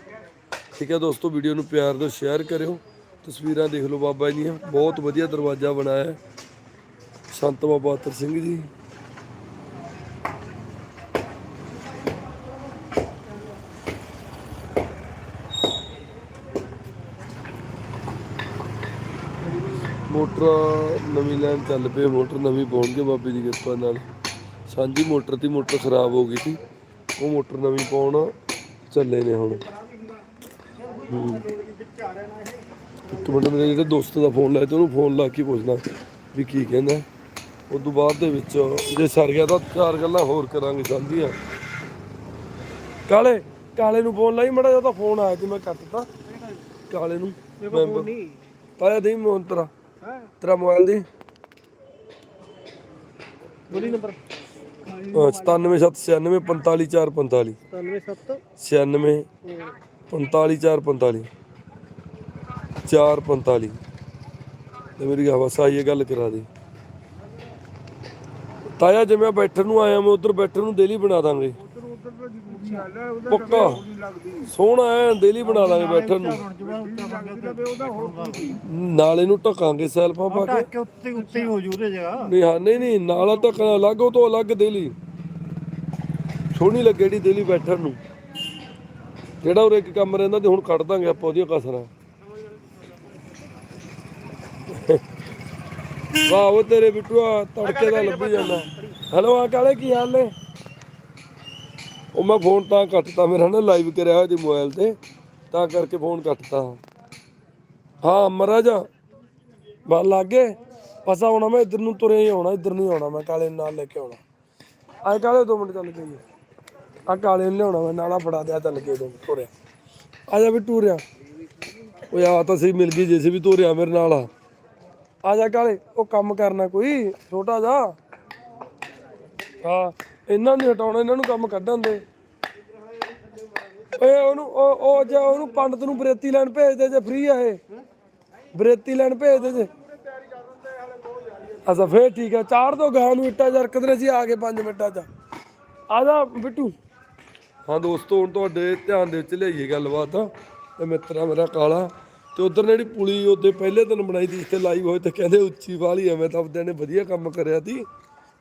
ਠੀਕ ਹੈ ਦੋਸਤੋ ਵੀਡੀਓ ਨੂੰ ਪਿਆਰ ਦਿਓ ਸ਼ੇਅਰ ਕਰਿਓ। ਤਸਵੀਰਾਂ ਦੇਖ ਲਓ ਬਾਬਾ ਜੀ ਦੀਆਂ। ਬਹੁਤ ਵਧੀਆ ਦਰਵਾਜ਼ਾ ਬਣਾਇਆ ਹੈ। ਸੰਤ ਬਾਬਾ ਅਤਰ ਸਿੰਘ ਜੀ। ਮੋਟਰ ਨਵੀਂ ਲੈਣ ਚੱਲ ਪਏ। ਮੋਟਰ ਨਵੀਂ ਪਾਉਣਗੇ ਬਾਬੇ ਦੀ ਕਿਰਪਾ ਨਾਲ। ਸਾਂਝੀ ਮੋਟਰ ਤੀ ਮੋਟਰ ਖਰਾਬ ਹੋ ਗਈ ਸੀ। ਉਹ ਮੋਟਰ ਨਵੀਂ ਪਾਉਣ ਚੱਲੇ ਨੇ ਹੁਣ। ਹੂੰ। ਇੱਕ ਮਿੰਟ ਮੇਰੇ ਜਿਹੜੇ ਦੋਸਤ ਦਾ ਫੋਨ ਲਾਇਆ ਤੇ ਉਹਨੂੰ ਫੋਨ ਲਾ ਕੇ ਪੁੱਛਦਾ ਵੀ ਕੀ ਕਹਿੰਦਾ। ਉਸ ਤੋਂ ਬਾਅਦ ਦੇ ਵਿੱਚ ਜੇ ਸਰ ਗਿਆ ਤਾਂ ਚਾਰ ਗੱਲਾਂ ਹੋਰ ਕਰਾਂਗੇ ਸਾਂਝੀਆਂ ਕਾਲੇ ਕਾਲੇ ਨੂੰ ਫੋਨ ਲਾਈ ਮੜਾ ਜਿਹਾ ਤਾਂ ਫੋਨ ਆਇਆ ਸੀ ਮੈਂ ਕੱਟਤਾ ਕਾਲੇ ਨੂੰ ਮੈਂਬਰ ਪਾਇਆ ਦੇ ਮੋਹਨ ਤੇਰਾ। ਤੇਰਾ ਮੋਬਾਈਲ ਦੀ। ਬੋਲੀ ਨੰਬਰ 97796 45445 97 96 45445 445 ਤੇ ਮੇਰੀ ਬਸ ਆਈਏ ਗੱਲ ਕਰਾ ਦੇ। ਤਾਇਆ ਜਿਵੇਂ ਬੈਠਣ ਨੂੰ ਆਇਆ ਮੈਂ ਉਧਰ ਬੈਠਣ ਨੂੰ ਦੇਲੀ ਬਣਾ ਦਾਂਗੇ। ਜੀ ਪੱਕਾ। ਸੋਹਣਾ ਐ ਦੇਲੀ ਬਣਾ ਦਾਂਗੇ ਬੈਠਣ ਨੂੰ। ਨਾਲੇ ਨੂੰ ਢਕਾਂਗੇ ਸੈਲਫਾਂ ਪਾ ਕੇ। ਉੱਤੇ ਉੱਤੇ ਹੀ ਜੂ ਉਹਦੇ ਜਗ੍ਹਾ। ਨਹੀਂ ਹਾਂ ਨਹੀਂ ਨਹੀਂ ਨਾਲਾ ਢਕਣਾ ਅਲੱਗ ਉਹ ਤੋਂ ਅਲੱਗ ਦੇਲੀ ਸੋਹਣੀ ਲੱਗੇ ਜਿਹੜੀ ਦੇਲੀ ਬੈਠਣ ਨੂੰ। ਜਿਹੜਾ ਉਰੇ ਇੱਕ ਕੰਮ ਰਹਿੰਦਾ ਤੇ ਹੁਣ ਕੱਢ ਦਾਂਗੇ ਆਪਾਂ ਉਹਦੀਆਂ ਕਸਰਾਂ। ਵਾਹ ਉਹ ਤੇਰੇ ਬਿੱਟੂਆ ਤੜਕੇ ਦਾ ਲੱਭੀ ਜਾਂਦਾ। ਹੈਲੋ ਆ ਕਾਲੇ, ਕੀ ਹਾਲ ਨੇ? ਉਹ ਮੈਂ ਫੋਨ ਤਾਂ ਕੱਟਤਾ, ਮੇਰਾ ਨਾ ਲਾਈਵ ਕਰਿਆ ਹੋਇਆ ਜੀ ਮੋਬਾਈਲ ਤੇ, ਤਾਂ ਕਰਕੇ ਫੋਨ ਕੱਟਤਾ। ਹਾਂ, ਮਹਾਰਾਜ ਬਸ ਲੱਗੇ? ਬਸ ਆਉਣਾ ਮੈਂ, ਇੱਧਰ ਨੂੰ ਤੁਰੇ ਹੀ ਆਉਣਾ, ਇੱਧਰ ਨਹੀਂ ਆਉਣਾ ਮੈਂ, ਕਾਲੇ ਨਾਲ ਲੈ ਕੇ ਆਉਣਾ। ਆਏ ਕਾਲੇ, ਦੋ ਮਿੰਟ ਚੱਲ ਗਈ ਆ ਕਾਲੇ ਨੂੰ ਲਿਆਉਣਾ ਮੈਂ, ਨਾਲਾ ਫੜਾ ਦਿਆ ਚੱਲ ਕੇ, ਦੋ ਤੁਰਿਆ। ਆ ਜਾ ਵੀ ਟੂਰਿਆ। ਓਏ, ਆ ਤਾਂ ਸਹੀ ਮਿਲ ਗਈ, ਜੇ ਸੀ ਵੀ ਤੁਰਿਆ ਮੇਰੇ ਨਾਲ ਆ। ਆ ਜਾ ਕਾਲੇ, ਉਹ ਕੰਮ ਕਰਨਾ ਕੋਈ, ਛੋਟਾ ਜਾ। ਹਾਂ, ਇਹਨਾਂ ਨੂੰ ਹਟਾਉਣਾ, ਇਹਨਾਂ ਨੂੰ ਕੰਮ ਕੱਢਣ ਦੇ। ਓਏ, ਉਹਨੂੰ, ਉਹ ਉਹ ਜੇ, ਉਹਨੂੰ ਪੰਡਤ ਨੂੰ ਬਰੇਤੀ ਲੈਣ ਭੇਜ ਦੇ ਜੇ ਫ੍ਰੀ ਆ ਇਹ। ਬਰੇਤੀ ਲੈਣ ਭੇਜ ਦੇ ਜੇ। ਅੱਛਾ, ਫੇਰ ਠੀਕ ਹੈ ਚਾੜ ਦੋ ਗਾਂ ਨੂੰ ਇੱਟਾ ਜਰ, ਕਿਧਰੇ ਸੀ ਆ ਕੇ 5 ਮਿੰਟਾਂ ਚ। ਆ ਜਾ, ਬਿੱਟੂ। ਹਾਂ ਦੋਸਤੋ, ਹੁਣ ਤੁਹਾਡੇ ਧਿਆਨ ਦੇ ਵਿੱਚ ਲਿਆਈਏ ਗੱਲਬਾਤ। ਤੇ ਮਿੱਤਰਾ, ਮੇਰਾ ਕਾਲਾ ਤੇ ਉਧਰ ਜਿਹੜੀ ਪੁਲੀ ਉਹਦੇ ਪਹਿਲੇ ਦਿਨ ਬਣਾਈ ਸੀ ਜਿੱਥੇ ਲਾਈਵ ਹੋਏ ਤੇ ਕਹਿੰਦੇ ਉੱਚੀ ਵਾਲੀ ਐ ਤਾਂ ਆਪਦੇ ਨੇ ਵਧੀਆ ਕੰਮ ਕਰਿਆ ਸੀ।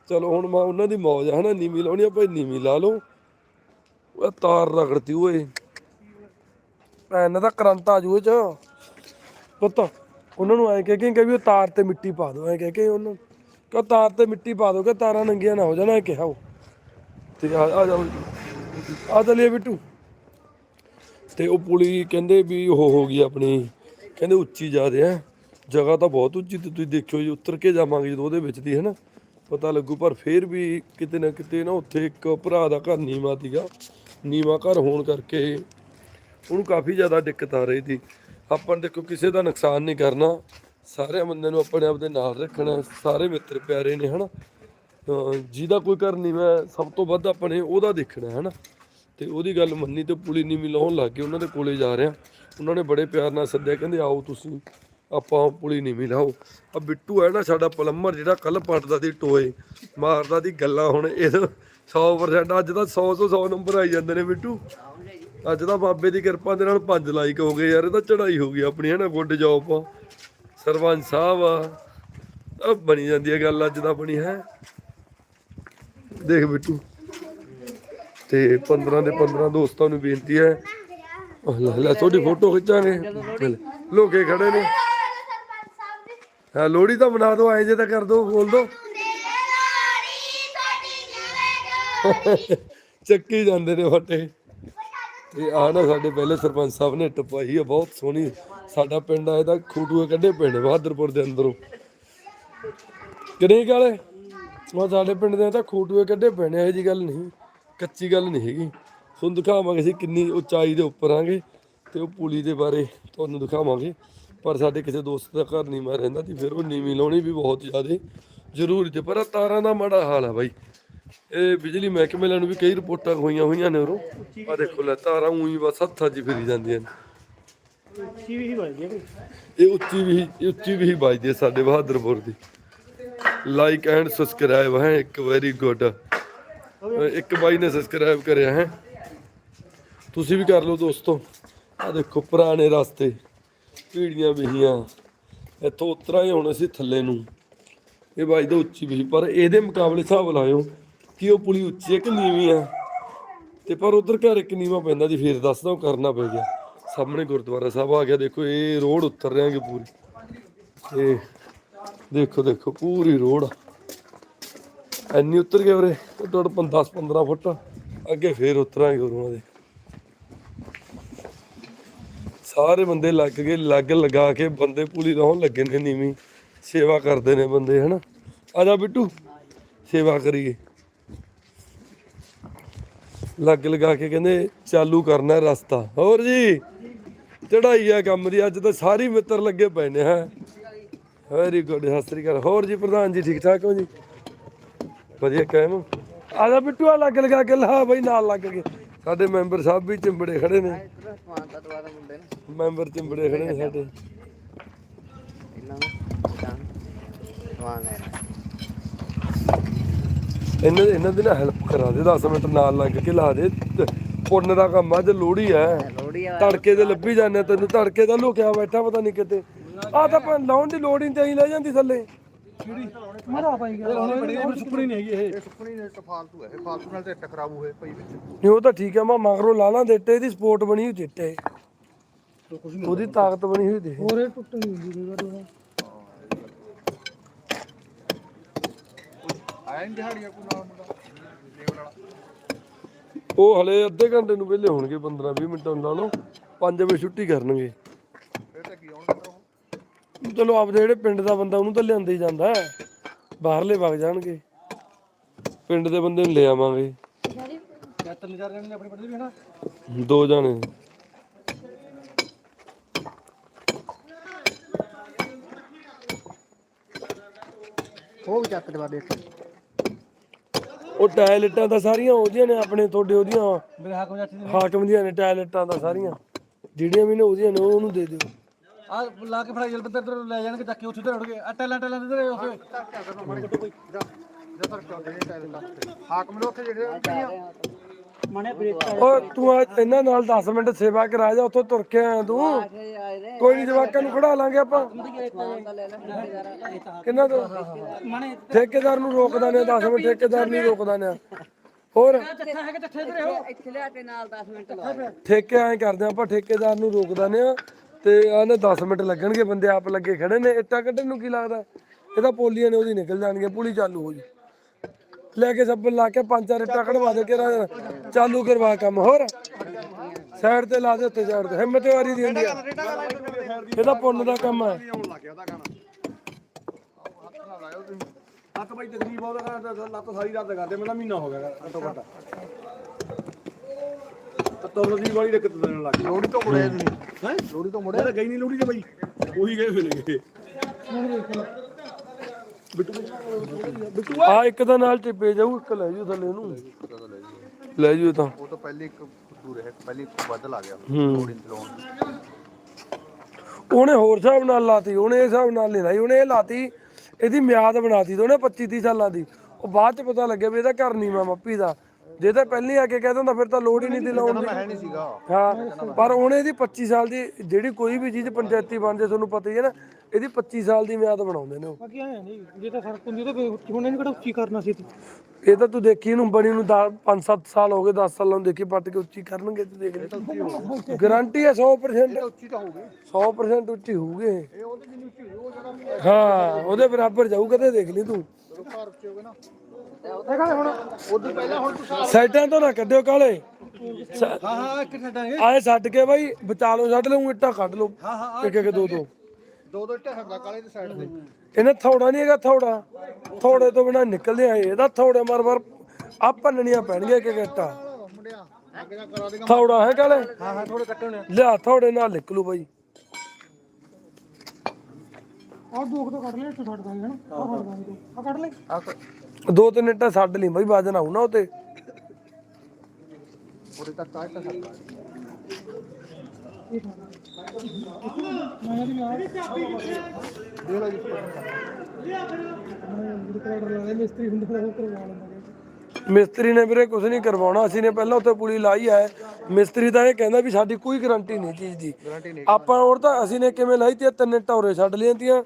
ਚਲੋ ਹੁਣ ਮੈਂ ਉਹਨਾਂ ਦੀ ਮੌਜ ਆ, ਹਨਾ, ਨੀਵੀਂ ਲਾਉਣੀ ਆ, ਭਾਈ ਨੀਵੀਂ ਲਾ ਲਓ। ਉਹ ਤਾਰ ਰਗੜਤੀ ਓਏ। ਭੈਣ ਦਾ ਕਰੰਟ ਆ ਜੂ ਚ। ਪੁੱਤ, ਉਹਨਾਂ ਨੂੰ ਐ ਕਹਿ ਕੇ ਕਿ ਵੀ ਉਹ ਤਾਰ ਤੇ ਮਿੱਟੀ ਪਾ ਦਿਓ ਐ ਕਹਿ ਕੇ ਉਹਨੂੰ। ਕਿ ਤਾਰ ਤੇ ਮਿੱਟੀ ਪਾ ਦਿਓ ਕਿ ਤਾਰਾਂ ਨੰਗੀਆਂ ਨਾ ਹੋ ਜਾਣਾ, ਐ ਕਿਹਾ ਉਹ। ਤੇ ਆ ਆ ਜਾਓ ਆ ਚਲੀਏ ਬਿੱਟੂ। ਤੇ ਉਹ ਪੁਲੀ ਕਹਿੰਦੇ ਵੀ ਉਹ ਹੋ ਗਈ ਆਪਣੀ ਕਹਿੰਦੇ ਉੱਚੀ ਜ਼ਿਆਦੇ ਆ ਜਗ੍ਹਾ ਤਾਂ ਬਹੁਤ ਉੱਚੀ ਤੇ ਤੁਸੀਂ ਦੇਖਿਓ ਜੀ, ਉਤਰ ਕੇ ਜਾਵਾਂਗੇ ਜਦੋਂ ਉਹਦੇ ਵਿੱਚ ਦੀ ਹੈ ਨਾ ਪਤਾ ਲੱਗੂ, ਪਰ ਫੇਰ ਵੀ ਕਿਤੇ ਨਾ ਕਿਤੇ ਨਾ ਉੱਥੇ ਇੱਕ ਭਰਾ ਦਾ ਘਰ ਨੀਵਾਂ ਸੀਗਾ। ਨੀਵਾਂ ਘਰ ਹੋਣ ਕਰਕੇ ਉਹਨੂੰ ਕਾਫੀ ਜ਼ਿਆਦਾ ਦਿੱਕਤ ਆ ਰਹੀ ਸੀ। ਆਪਾਂ ਦੇਖੋ, ਕਿਸੇ ਦਾ ਨੁਕਸਾਨ ਨਹੀਂ ਕਰਨਾ। ਸਾਰੇ ਬੰਦੇ ਨੂੰ ਆਪਣੇ ਆਪ ਦੇ ਨਾਲ ਰੱਖਣਾ। ਸਾਰੇ ਮਿੱਤਰ ਪਿਆਰੇ ਨੇ, ਹਨਾ? ਅਹ ਜਿਹਦਾ ਕੋਈ ਘਰ ਨਹੀਂ ਮੈਂ ਸਭ ਤੋਂ ਵੱਧ ਆਪਣੇ ਉਹਦਾ ਦੇਖਣਾ ਹੈ, ਹਨਾ? ਤੇ ਉਹਦੀ ਗੱਲ ਮੰਨੀ ਤੇ ਪੁਲੀ ਨਹੀਂ ਮਿਲਾਉਣ ਲੱਗ ਗਏ ਉਹਨਾਂ ਦੇ ਕੋਲੇ ਜਾ ਰਿਹਾ। ਉਹਨਾਂ ਨੇ ਬੜੇ ਪਿਆਰ ਨਾਲ ਸੱਦਿਆ, ਕਹਿੰਦੇ, ਆਓ ਤੁਸੀਂ, ਆਪਾਂ ਪੁਲੀ ਨਹੀਂ ਮਿਲਾਓ ਆ ਬਿੱਟੂ ਹੈ ਨਾ ਸਾਡਾ ਪਲੰਬਰ, ਜਿਹੜਾ ਕੱਲ ਪਟਦਾ ਸੀ ਟੋਏ ਮਾਰਦਾ ਦੀ ਗੱਲਾਂ ਹੁਣ, ਇਹ 100% ਅੱਜ ਤਾਂ 100 ਤੋਂ 100 ਨੰਬਰ ਆਈ ਜਾਂਦੇ ਨੇ ਬਿੱਟੂ। ਅੱਜ ਤਾਂ ਬਾਬੇ ਦੀ ਕਿਰਪਾ ਦੇ ਨਾਲ ਪੰਜ ਲਾਈਕ ਹੋ ਗਏ ਯਾਰ, ਇਹ ਤਾਂ ਚੜਾਈ ਹੋ ਗਈ ਆਪਣੀ, ਹੈ ਨਾ, ਗੁੱਡ ਜੌਬ ਆ। ਸਰਪੰਚ ਸਾਹਿਬ ਆ ਆ ਬਣੀ ਜਾਂਦੀ ਹੈ ਗੱਲ, ਅੱਜ ਦਾ ਬਣੀ ਹੈ। ਦੇਖ ਬਿੱਟੂ। ਤੇ 15 ਦੇ 15 ਦੋਸਤਾਂ ਨੂੰ ਬੇਨਤੀ ਹੈ। ਲੈ ਲੈ ਤੁਹਾਡੀ ਫੋਟੋ ਖਿੱਚਾਂਗੇ। ਲੈ, ਲੋਕੇ ਖੜੇ ਨੇ। ਹਾਂ ਲੋੜੀ ਤਾਂ ਬਣਾ ਦਿਓ ਐਂ ਜੇ ਤਾਂ ਕਰ ਦਿਓ ਬੋਲ ਦਿਓ। ਚੱਕੀ ਜਾਂਦੇ ਨੇ ਫੱਟੇ ਤੇ ਆ ਨਾ ਸਾਡੇ ਪਹਿਲੇ ਸਰਪੰਚ ਸਾਹਿਬ ਨੇ ਟਪਾਈ ਹੈ ਬਹੁਤ ਸੋਹਣੀ। ਸਾਡਾ ਪਿੰਡ ਆਏ ਇਹਦਾ ਖੂਟੂਏ ਕੱਢੇ ਪਿੰਡ ਬਹਾਦਰਪੁਰ ਦੇ ਅੰਦਰੋਂ। ਕਿਹੜੇ ਗੱਲ ਮੈਂ ਸਾਡੇ ਪਿੰਡ ਦੇ ਤਾਂ ਖੋਟੂਏ ਕੱਢੇ ਪੈਣੇ ਇਹ ਜੀ ਗੱਲ ਨਹੀਂ। ਕੱਚੀ ਗੱਲ ਨਹੀਂ ਹੈਗੀ। ਤੁਹਾਨੂੰ ਦਿਖਾਵਾਂਗੇ ਅਸੀਂ ਕਿੰਨੀ ਉਚਾਈ ਦੇ ਉੱਪਰ ਆਂਗੇ ਤੇ ਉਹ ਪੁਲੀ ਦੇ ਬਾਰੇ ਤੁਹਾਨੂੰ ਦਿਖਾਵਾਂਗੇ। ਪਰ ਸਾਡੇ ਕਿਸੇ ਦੋਸਤ ਦਾ ਘਰ ਨਹੀਂ ਮੈਂ ਰਹਿੰਦਾ ਤੇ ਫਿਰ ਉਹ ਨੀਵੀਂ ਲਾਉਣੀ ਵੀ ਬਹੁਤ ਜ਼ਿਆਦਾ ਜ਼ਰੂਰੀ ਤੇ ਪਰ ਤਾਰਾਂ ਦਾ ਮਾੜਾ ਹਾਲ ਆ ਬਾਈ। ਇਹ ਬਿਜਲੀ ਮਹਿਕਮੇ ਵਾਲਿਆਂ ਨੂੰ ਵੀ ਕਈ ਰਿਪੋਰਟਾਂ ਹੋਈਆਂ ਹੋਈਆਂ ਨੇ ਉਰੋਂ। ਆ ਦੇਖੋ ਲੈ ਤਾਰਾਂ ਉਹੀ ਬਸ ਹੱਥਾਂ 'ਚ ਹੀ ਫਿਰੀ ਜਾਂਦੀਆਂ ਨੇ। ਸੀ ਵੀ ਵੱਜਦੀ ਹੈ ਇਹ ਉੱਚੀ ਵੀ ਇਹ ਉੱਚੀ ਵੀ ਵੱਜਦੀ ਹੈ ਸਾਡੇ ਬਹਾਦਰਪੁਰ ਦੀ। ਲਾਈਕ ਐਂਡ ਸਬਸਕ੍ਰਾਈਬ ਹੈ ਇੱਕ ਵੈਰੀ ਗੁੱਡ ਇੱਕ ਬਾਈ ਨੇ ਸਬਸਕ੍ਰਾਈਬ ਕਰਿਆ ਹੈ। ਤੁਸੀਂ ਵੀ ਕਰ ਲਓ ਦੋਸਤੋ। ਆ ਦੇਖੋ ਪੁਰਾਣੇ ਰਸਤੇ ਪੀੜੀਆਂ ਵਿਹੀਆਂ। ਇੱਥੋਂ ਉਤਰਾ ਹੀ ਹੁਣ ਸੀ ਥੱਲੇ ਨੂੰ। ਇਹ ਬਾਈ ਦਾ ਉੱਚੀ ਵੀ ਪਰ ਇਹਦੇ ਮੁਕਾਬਲੇ ਹਿਸਾਬ ਲਾਇਓ ਕਿ ਉਹ ਪੁਲੀ ਉੱਚੀ ਹੈ ਕਿ ਨੀਵੀਂ ਆ ਤੇ ਪਰ ਉਧਰ ਘਰ ਇੱਕ ਨੀਵਾਂ ਪੈਂਦਾ ਜੀ, ਫੇਰ ਦੱਸਦਾ ਉਹ ਕਰਨਾ ਪੈ ਗਿਆ। ਸਾਹਮਣੇ ਗੁਰਦੁਆਰਾ ਸਾਹਿਬ, ਆ ਗਿਆ ਦੇਖੋ, ਇਹ ਰੋਡ ਉਤਰ ਰਿਆਂਗੇ ਪੂਰੀ। ਤੇ ਦੇਖੋ ਦੇਖੋ, ਪੂਰੀ ਰੋਡ। ਆ ਐਨੀ ਉਤਰ ਗਏ ਉਰੇ ਟੋਟ 10 15 ਫੁੱਟ। ਅੱਗੇ ਫੇਰ ਉਤਰਾਂਗੇ ਉਰੋਂ ਦੇ। ਸਾਰੇ ਬੰਦੇ ਲੱਗ ਗਏ, ਲੱਗ ਲਗਾ ਕੇ ਬੰਦੇ ਪੁਲੀ ਲਾਉਣ ਲੱਗੇ ਨੇ ਨੀਵੀਂ। ਸੇਵਾ ਕਰਦੇ ਨੇ ਬੰਦੇ, ਹਨਾ? ਆ ਜਾ ਬਿੱਟੂ, ਸੇਵਾ ਕਰੀਏ। ਲੱਗ ਲਗਾ ਕੇ ਕਹਿੰਦੇ, ਚਾਲੂ ਕਰਨਾ ਰਸਤਾ। ਹੋਰ ਜੀ ਚੜਾਈ ਆ ਕੰਮ ਦੀ, ਅੱਜ ਤਾਂ ਸਾਰੇ ਮਿੱਤਰ ਲੱਗੇ ਪਏ ਨੇ, ਹੈ? ਵੈਰੀ ਗੁੱਡ ਸਤਿ ਸ੍ਰੀ ਅਕਾਲ। ਹੋਰ ਜੀ, ਪ੍ਰਧਾਨ ਜੀ, ਠੀਕ ਠਾਕ ਹੋ ਜੀ? ਵਧੀਆ ਕਾਇਮ ਆ ਜਾ ਬਿੱਟੂ ਆ ਲੱਗ ਲਗਾ ਕੇ ਲਾ ਬਈ ਨਾਲ ਲੱਗ ਕੇ। ਸਾਡੇ ਮੈਂਬਰ ਸਾਹਿਬ ਵੀ ਚਿੰਬੜੇ ਖੜੇ ਨੇ। ਦੇ ਮੈਂਬਰ ਚਿੰਬੜੇ ਖੜੇ ਨੇ ਸਾਡੇ। ਇਹਨਾਂ ਤਾਂ ਲੈ ਇਹਨਾਂ ਦੀ ਨਾ ਹੈਲਪ ਕਰਾ ਦੇ 10 ਮਿੰਟ ਨਾਲ ਲੱਗ ਕੇ ਲਾ ਦੇ। ਤੇ ਪੁੰਨ ਦਾ ਕੰਮ ਅੱਜ ਐ ਲੋੜੀ ਆ। ਤੜਕੇ ਦੇ ਲੱਭੀ ਜਾਂਦੇ ਤੈਨੂੰ ਤੜਕੇ ਦਾ ਲੁਕਿਆ ਬੈਠਾ ਪਤਾ ਨਹੀਂ ਕਿਤੇ। ਆ ਤਾਂ ਲਾਉਣ ਦੀ ਲੋੜ ਹੀ ਚਾਹੀ ਲੈ ਜਾਂਦੀ ਥੱਲੇ। ਸੁਪਣੀ ਨਹੀਂ ਹੈਗੀ ਇਹ। ਇਹ ਸੁਪਣੀ ਨੇ ਤਾਂ ਫਾਲਤੂ ਹੈ। ਇਹ ਫਾਲਤੂ ਨਾਲ ਤੇ ਇੱਟ ਖਰਾਬ ਹੋਏ ਪਈ ਵਿੱਚ। ਨਹੀਂ ਉਹ ਤਾਂ ਠੀਕ ਹੈ ਮੈਂ ਮਗਰੋਂ ਲਾ ਲਾਂ ਦਿੱਤੇ ਦੀ ਸਪੋਰਟ ਬਣੀ ਹੋਈ ਚਿੱਟੇ। ਉਹਦੀ ਤਾਕਤ ਬਣੀ ਹੋਈ ਦੇ ਹੋਰ ਇਹ ਟੁੱਟ ਨਹੀਂ ਹੁੰਦੀ ਆਇਆ ਨਹੀਂ ਦਿਹਾੜੀਆ ਕੋਈ ਨਾਲ ਮੁੰਡਾ? ਲੇਬਰ ਵਾਲਾ। ਉਹ ਹਲੇ ਅੱਧੇ ਘੰਟੇ ਨੂੰ ਵਿਹਲੇ ਹੋਣਗੇ 15 20 ਮਿੰਟਾਂ ਨੂੰ ਲਾ ਲਓ। 5 ਵਜੇ ਛੁੱਟੀ ਕਰਨਗੇ। ਫਿਰ ਤਾਂ ਕੀ ਆਉਣਗੇ ਉਹ? ਚਲੋ ਆਪਦੇ ਜਿਹੜੇ ਪਿੰਡ ਦਾ ਬੰਦਾ ਉਹਨੂੰ ਤਾਂ ਲਿਆਂਦਾ ਹੀ ਜਾਂਦਾ। ਬਾਹਰਲੇ ਵਗ ਜਾਣਗੇ। ਪਿੰਡ ਦੇ ਬੰਦੇ ਨੂੰ ਲੈ ਆਵਾਂਗੇ। ਤਿੰਨ ਚਾਰ ਜਣੇ ਨੇ। ਆਪਣੇ ਪਿੰਡ ਦੇ ਵੀ ਹਨਾ ਦੋ ਜਾਣੇ ਉਹ ਵੀ ਚੱਕ ਦਵਾ ਦੇਖ ਉਹ ਟਾਇਲਟਾਂ ਤਾਂ ਸਾਰੀਆਂ ਉਹਦੀਆਂ ਨੇ ਆਪਣੇ ਤੁਹਾਡੇ ਉਹਦੀਆਂ। ਮੇਰੇ ਹਾਕਮ ਚਾਚੀ ਦੇ ਹਾਕਮ ਦੀਆਂ ਨੇ ਟਾਇਲਟਾਂ ਤਾਂ ਸਾਰੀਆਂ। ਜਿਹੜੀਆਂ ਵੀ ਨੇ ਉਹਦੀਆਂ ਨੇ ਉਹ ਉਹਨੂੰ ਦੇ ਦਿਓ। ਆ ਲਾ ਕੇ ਫੜਾਈ ਜਲ ਬੰਦੇ ਤੇ ਲੈ ਜਾਣਗੇ ਚੱਕ ਕੇ ਉੱਥੇ ਤੇ ਉੱਠ ਆ ਟੈਲਾਂ ਟੈਲਾਂ ਦੇ ਉੱਥੇ। ਹਾਕਮ ਉੱਥੇ ਜਿਹੜੇ ਓ ਤੂੰ ਆ ਇਹਨਾਂ ਨਾਲ 10 ਮਿੰਟ ਸੇਵਾ ਕਰਾ ਜਾ ਉੱਥੋਂ ਤੁਰ ਕੇ ਆਇਆ ਤੂੰ। ਕੋਈ ਨਹੀਂ ਜਵਾਕਾਂ ਨੂੰ ਖੜਾ ਲਾਂਗੇ ਆਪਾਂ। ਕਿੰਨਾ ਤੋਂ? ਠੇਕੇਦਾਰ ਨੂੰ ਰੋਕਦਾ ਨੇ 10 ਮਿੰਟ ਠੇਕੇਦਾਰ ਨਹੀਂ ਰੋਕਦਾ ਨੇ ਹੋਰ? ਇੱਥੇ ਲਿਆ ਕੇ ਨਾਲ 10 ਮਿੰਟ ਲਾ। ਠੇਕੇ ਐਂ ਕਰਦੇ ਆਪਾਂ ਠੇਕੇਦਾਰ ਨੂੰ ਰੋਕਦਾ ਨੇ ਆ। ਤੇ ਆਨੇ 10 ਮਿੰਟ ਲੱਗਣਗੇ, ਬੰਦੇ ਆਪ ਲੱਗੇ ਖੜੇ ਨੇ, ਇੱਟਾਂ ਕੱਢਣ ਨੂੰ ਕੀ ਲੱਗਦਾ? ਇਹ ਤਾਂ ਪੋਲੀਆਂ ਨੇ, ਉਹਦੀ ਨਿਕਲ ਜਾਣਗੀਆਂ, ਪੁਲੀ ਚਾਲੂ ਹੋ ਜੀ। ਲੈ ਕੇ ਸੱਬ ਲਾ ਕੇ ਪੰਜ ਚਾਰ ਇੱਟਾਂ ਕਢਵਾ ਦੇ ਕੇ ਚਾਲੂ ਕਰਵਾ ਕੰਮ, ਹੋਰ? ਸਾਈਡ ਤੇ ਲਾ ਦੇ, ਉੱਤੇ ਸਾਈਡ ਤੇ, ਹਿੰਮਤ ਵਾਰੀ ਦੀ ਹੁੰਦੀ ਆ। ਇਹਦਾ ਪੁੰਨ ਦਾ ਕੰਮ ਹੈ ਹੱਥ ਬਾਈ ਤਕਲੀਫ ਬਹੁਤ ਲੱਤ ਸਾਰੀ ਰਾਤ ਕਰਦੇ ਮੈਨੂੰ ਮਹੀਨਾ ਹੋ ਗਿਆ ਘੱਟੋ ਘੱਟ। ਤੋਰ ਦੀ ਵਾਲੀ ਦਿੱਕਤ ਦੇਣ ਲੱਗ ਲੋੜੀ ਤੋਂ ਮੁੜਿਆ ਨਹੀਂ। ਹੈ? ਲੋੜੀ ਤੋਂ ਤਾਂ ਗਈ ਨਹੀਂ ਲੋੜੀ ਤੇ ਬਾਈ। ਉਹੀ ਗਏ ਫਿਰ ਗਏ ਆ ਇੱਕ ਦਾ ਨਾਲ ਟਿੱਪੇ ਜਾਊ ਇੱਕ ਲੈ ਜੂ ਥੱਲੇ ਨੂੰ। ਲੈ ਜੂ ਤਾਂ। ਉਹ ਤਾਂ ਪਹਿਲੇ ਇੱਕ ਦੂਰ ਹੈ ਪਹਿਲੇ ਇੱਕ ਬਦਲ ਆ ਗਿਆ ਲੋੜੀ ਚਲਾਉਣ ਦੀ ਉਹਨੇ ਹੋਰ ਹਿਸਾਬ ਨਾਲ ਲਾਤੀ ਉਹਨੇ ਇਹ ਹਿਸਾਬ ਨਾਲ ਨਹੀਂ ਲਾਈ ਉਹਨੇ ਇਹ ਲਾਤੀ ਇਹਦੀ ਮਿਆਦ ਬਣਾਤੀ ਤੇ ਉਹਨੇ 25 30 ਸਾਲਾਂ ਦੀ। ਉਹ ਬਾਅਦ ਚ ਪਤਾ ਲੱਗਿਆ ਵੀ ਇਹਦਾ ਘਰ ਨਹੀਂ ਮੈਂ ਮੱਪੀ ਦਾ। ਜੇ ਤਾਂ ਪਹਿਲਾਂ ਆ ਕੇ ਕਹਿ ਦਿੰਦਾ ਫਿਰ ਤਾਂ ਲੋੜ ਹੀ ਨਹੀਂ ਦੀ ਲਾਉਣ ਦੀ। ਹੈ ਨਹੀਂ ਸੀਗਾ। ਹਾਂ ਪਰ ਉਹਨੇ ਇਹਦੀ 25 ਸਾਲ ਦੀ ਜਿਹੜੀ ਕੋਈ ਵੀ ਚੀਜ਼ ਪੰਚਾਇਤੀ ਬਣਦੇ ਤੁਹਾਨੂੰ ਪਤਾ ਹੀ ਹੈ ਨਾ ਇਹਦੀ 25 ਸਾਲ ਦੀ ਮਿਆਦ ਬਣਾਉਂਦੇ ਨੇ ਉਹ। ਬਾਕੀ ਆਇਆ ਨਹੀਂ ਜੇ ਤਾਂ ਫ਼ਰਕ ਹੁੰਦੀ ਤਾਂ ਹੁਣ ਇਹਨੂੰ ਕਿਹੜਾ ਉੱਚੀ ਕਰਨਾ ਸੀ ਤੂੰ? ਇਹ ਤਾਂ ਤੂੰ ਦੇਖੀ ਇਹਨੂੰ ਬਣੀ ਨੂੰ 5-7 ਸਾਲ ਹੋ ਗਏ 10 ਸਾਲਾਂ ਨੂੰ ਦੇਖੀ ਪੱਟ ਕੇ ਉੱਚੀ ਕਰਨਗੇ ਤੂੰ ਦੇਖ ਲੈ। ਗਾਰੰਟੀ ਹੈ 100% ਉੱਚੀ ਤਾਂ ਹੋ ਗਈ 100% ਉੱਚੀ ਹੋਊਗੇ ਇਹ। ਉਹਦੇ ਜਿੰਨੀ ਉੱਚੀ ਹੋਈ ਉਹ ਜਿਹੜਾ ਹਾਂ। ਉਹਦੇ ਬਰਾਬਰ ਜਾਊ ਕਦੇ ਦੇਖ ਲਈ ਤੂੰ। ਘਰ ਉੱਚੇ ਨਾ ਹੁਣ ਹੁਣ ਸਾਈਡਾਂ ਤੋਂ ਨਾ ਕੱਢਿਓ ਕਾਲੇ। ਹਾਂ ਹਾਂ ਇੱਕ ਛੱਡਾਂ ਇਹ। ਆਏ ਛੱਡ ਕੇ ਬਾਈ ਵਿਚਾਲੋਂ ਛੱਡ ਲਊ ਇੱਟਾਂ ਕੱਢ ਲਓ। ਹਾਂ ਹਾਂ ਇੱਕ ਇੱਕ ਦੋ ਦੋ। ਦੋ ਦੋ ਇੱਟਾਂ ਛੱਡਦਾ ਕਾਲੇ ਦੀ ਸਾਈਡ ਤੇ। ਇਹਨੇ ਥੋੜਾ ਨਹੀਂ ਹੈਗਾ ਥੋੜਾ। ਥੋੜੇ ਤੋਂ ਬਿਨਾ ਨਿਕਲਦੇ ਆਏ ਇਹਦਾ ਥੋੜੇ ਮਾਰ ਮਾਰ ਆ ਭੰਨਣੀਆਂ ਪੈਣਗੀਆਂ ਕਿ ਗੱਟਾ ਮੁੰਡਿਆ ਅੱਗੇ ਦਾ ਕਰਾ ਦੇਗਾ ਥੋੜਾ ਹੈ ਕਾਲੇ? ਹਾਂ ਹਾਂ ਥੋੜੇ ਕੱਟੇ ਹੋਣੇ ਲਿਆ ਥੋੜੇ ਨਾਲ ਨਿਕਲੂ ਬਾਈ। ਆਹ ਦੋ ਤੋਂ ਕੱਢ ਲੈ ਇੱਥੇ ਛੱਡ ਦਾਂਗੇ ਤੂੰ ਆ ਕੱਢ ਲੈ ਦੋ ਤਿੰਨ ਇੱਟਾਂ ਛੱਡ ਲਈ ਬਾਈ ਵਜਨ ਆਉ ਨਾ ਉਤੇ। ਉਹਦੇ ਤੱਕ ਛੱਡ ਮਿਸਤਰੀ ਨੇ ਵੀਰੇ ਕੁਝ ਨਹੀਂ ਕਰਵਾਉਣਾ ਅਸੀਂ ਨੇ ਪਹਿਲਾਂ ਉੱਥੇ ਪੁਲੀ ਲਾਈ ਹੈ। ਮਿਸਤਰੀ ਤਾਂ ਇਹ ਕਹਿੰਦਾ ਵੀ ਸਾਡੀ ਕੋਈ ਗਾਰੰਟੀ ਨਹੀਂ ਚੀਜ਼ ਦੀ। ਆਪਾਂ ਹੋਰ ਤਾਂ ਅਸੀਂ ਨੇ ਕਿਵੇਂ ਲਾਈ ਤੀ ਤਿੰਨ ਟੌਰੇ ਛੱਡ ਲਈਆਂ ਤੀਆਂ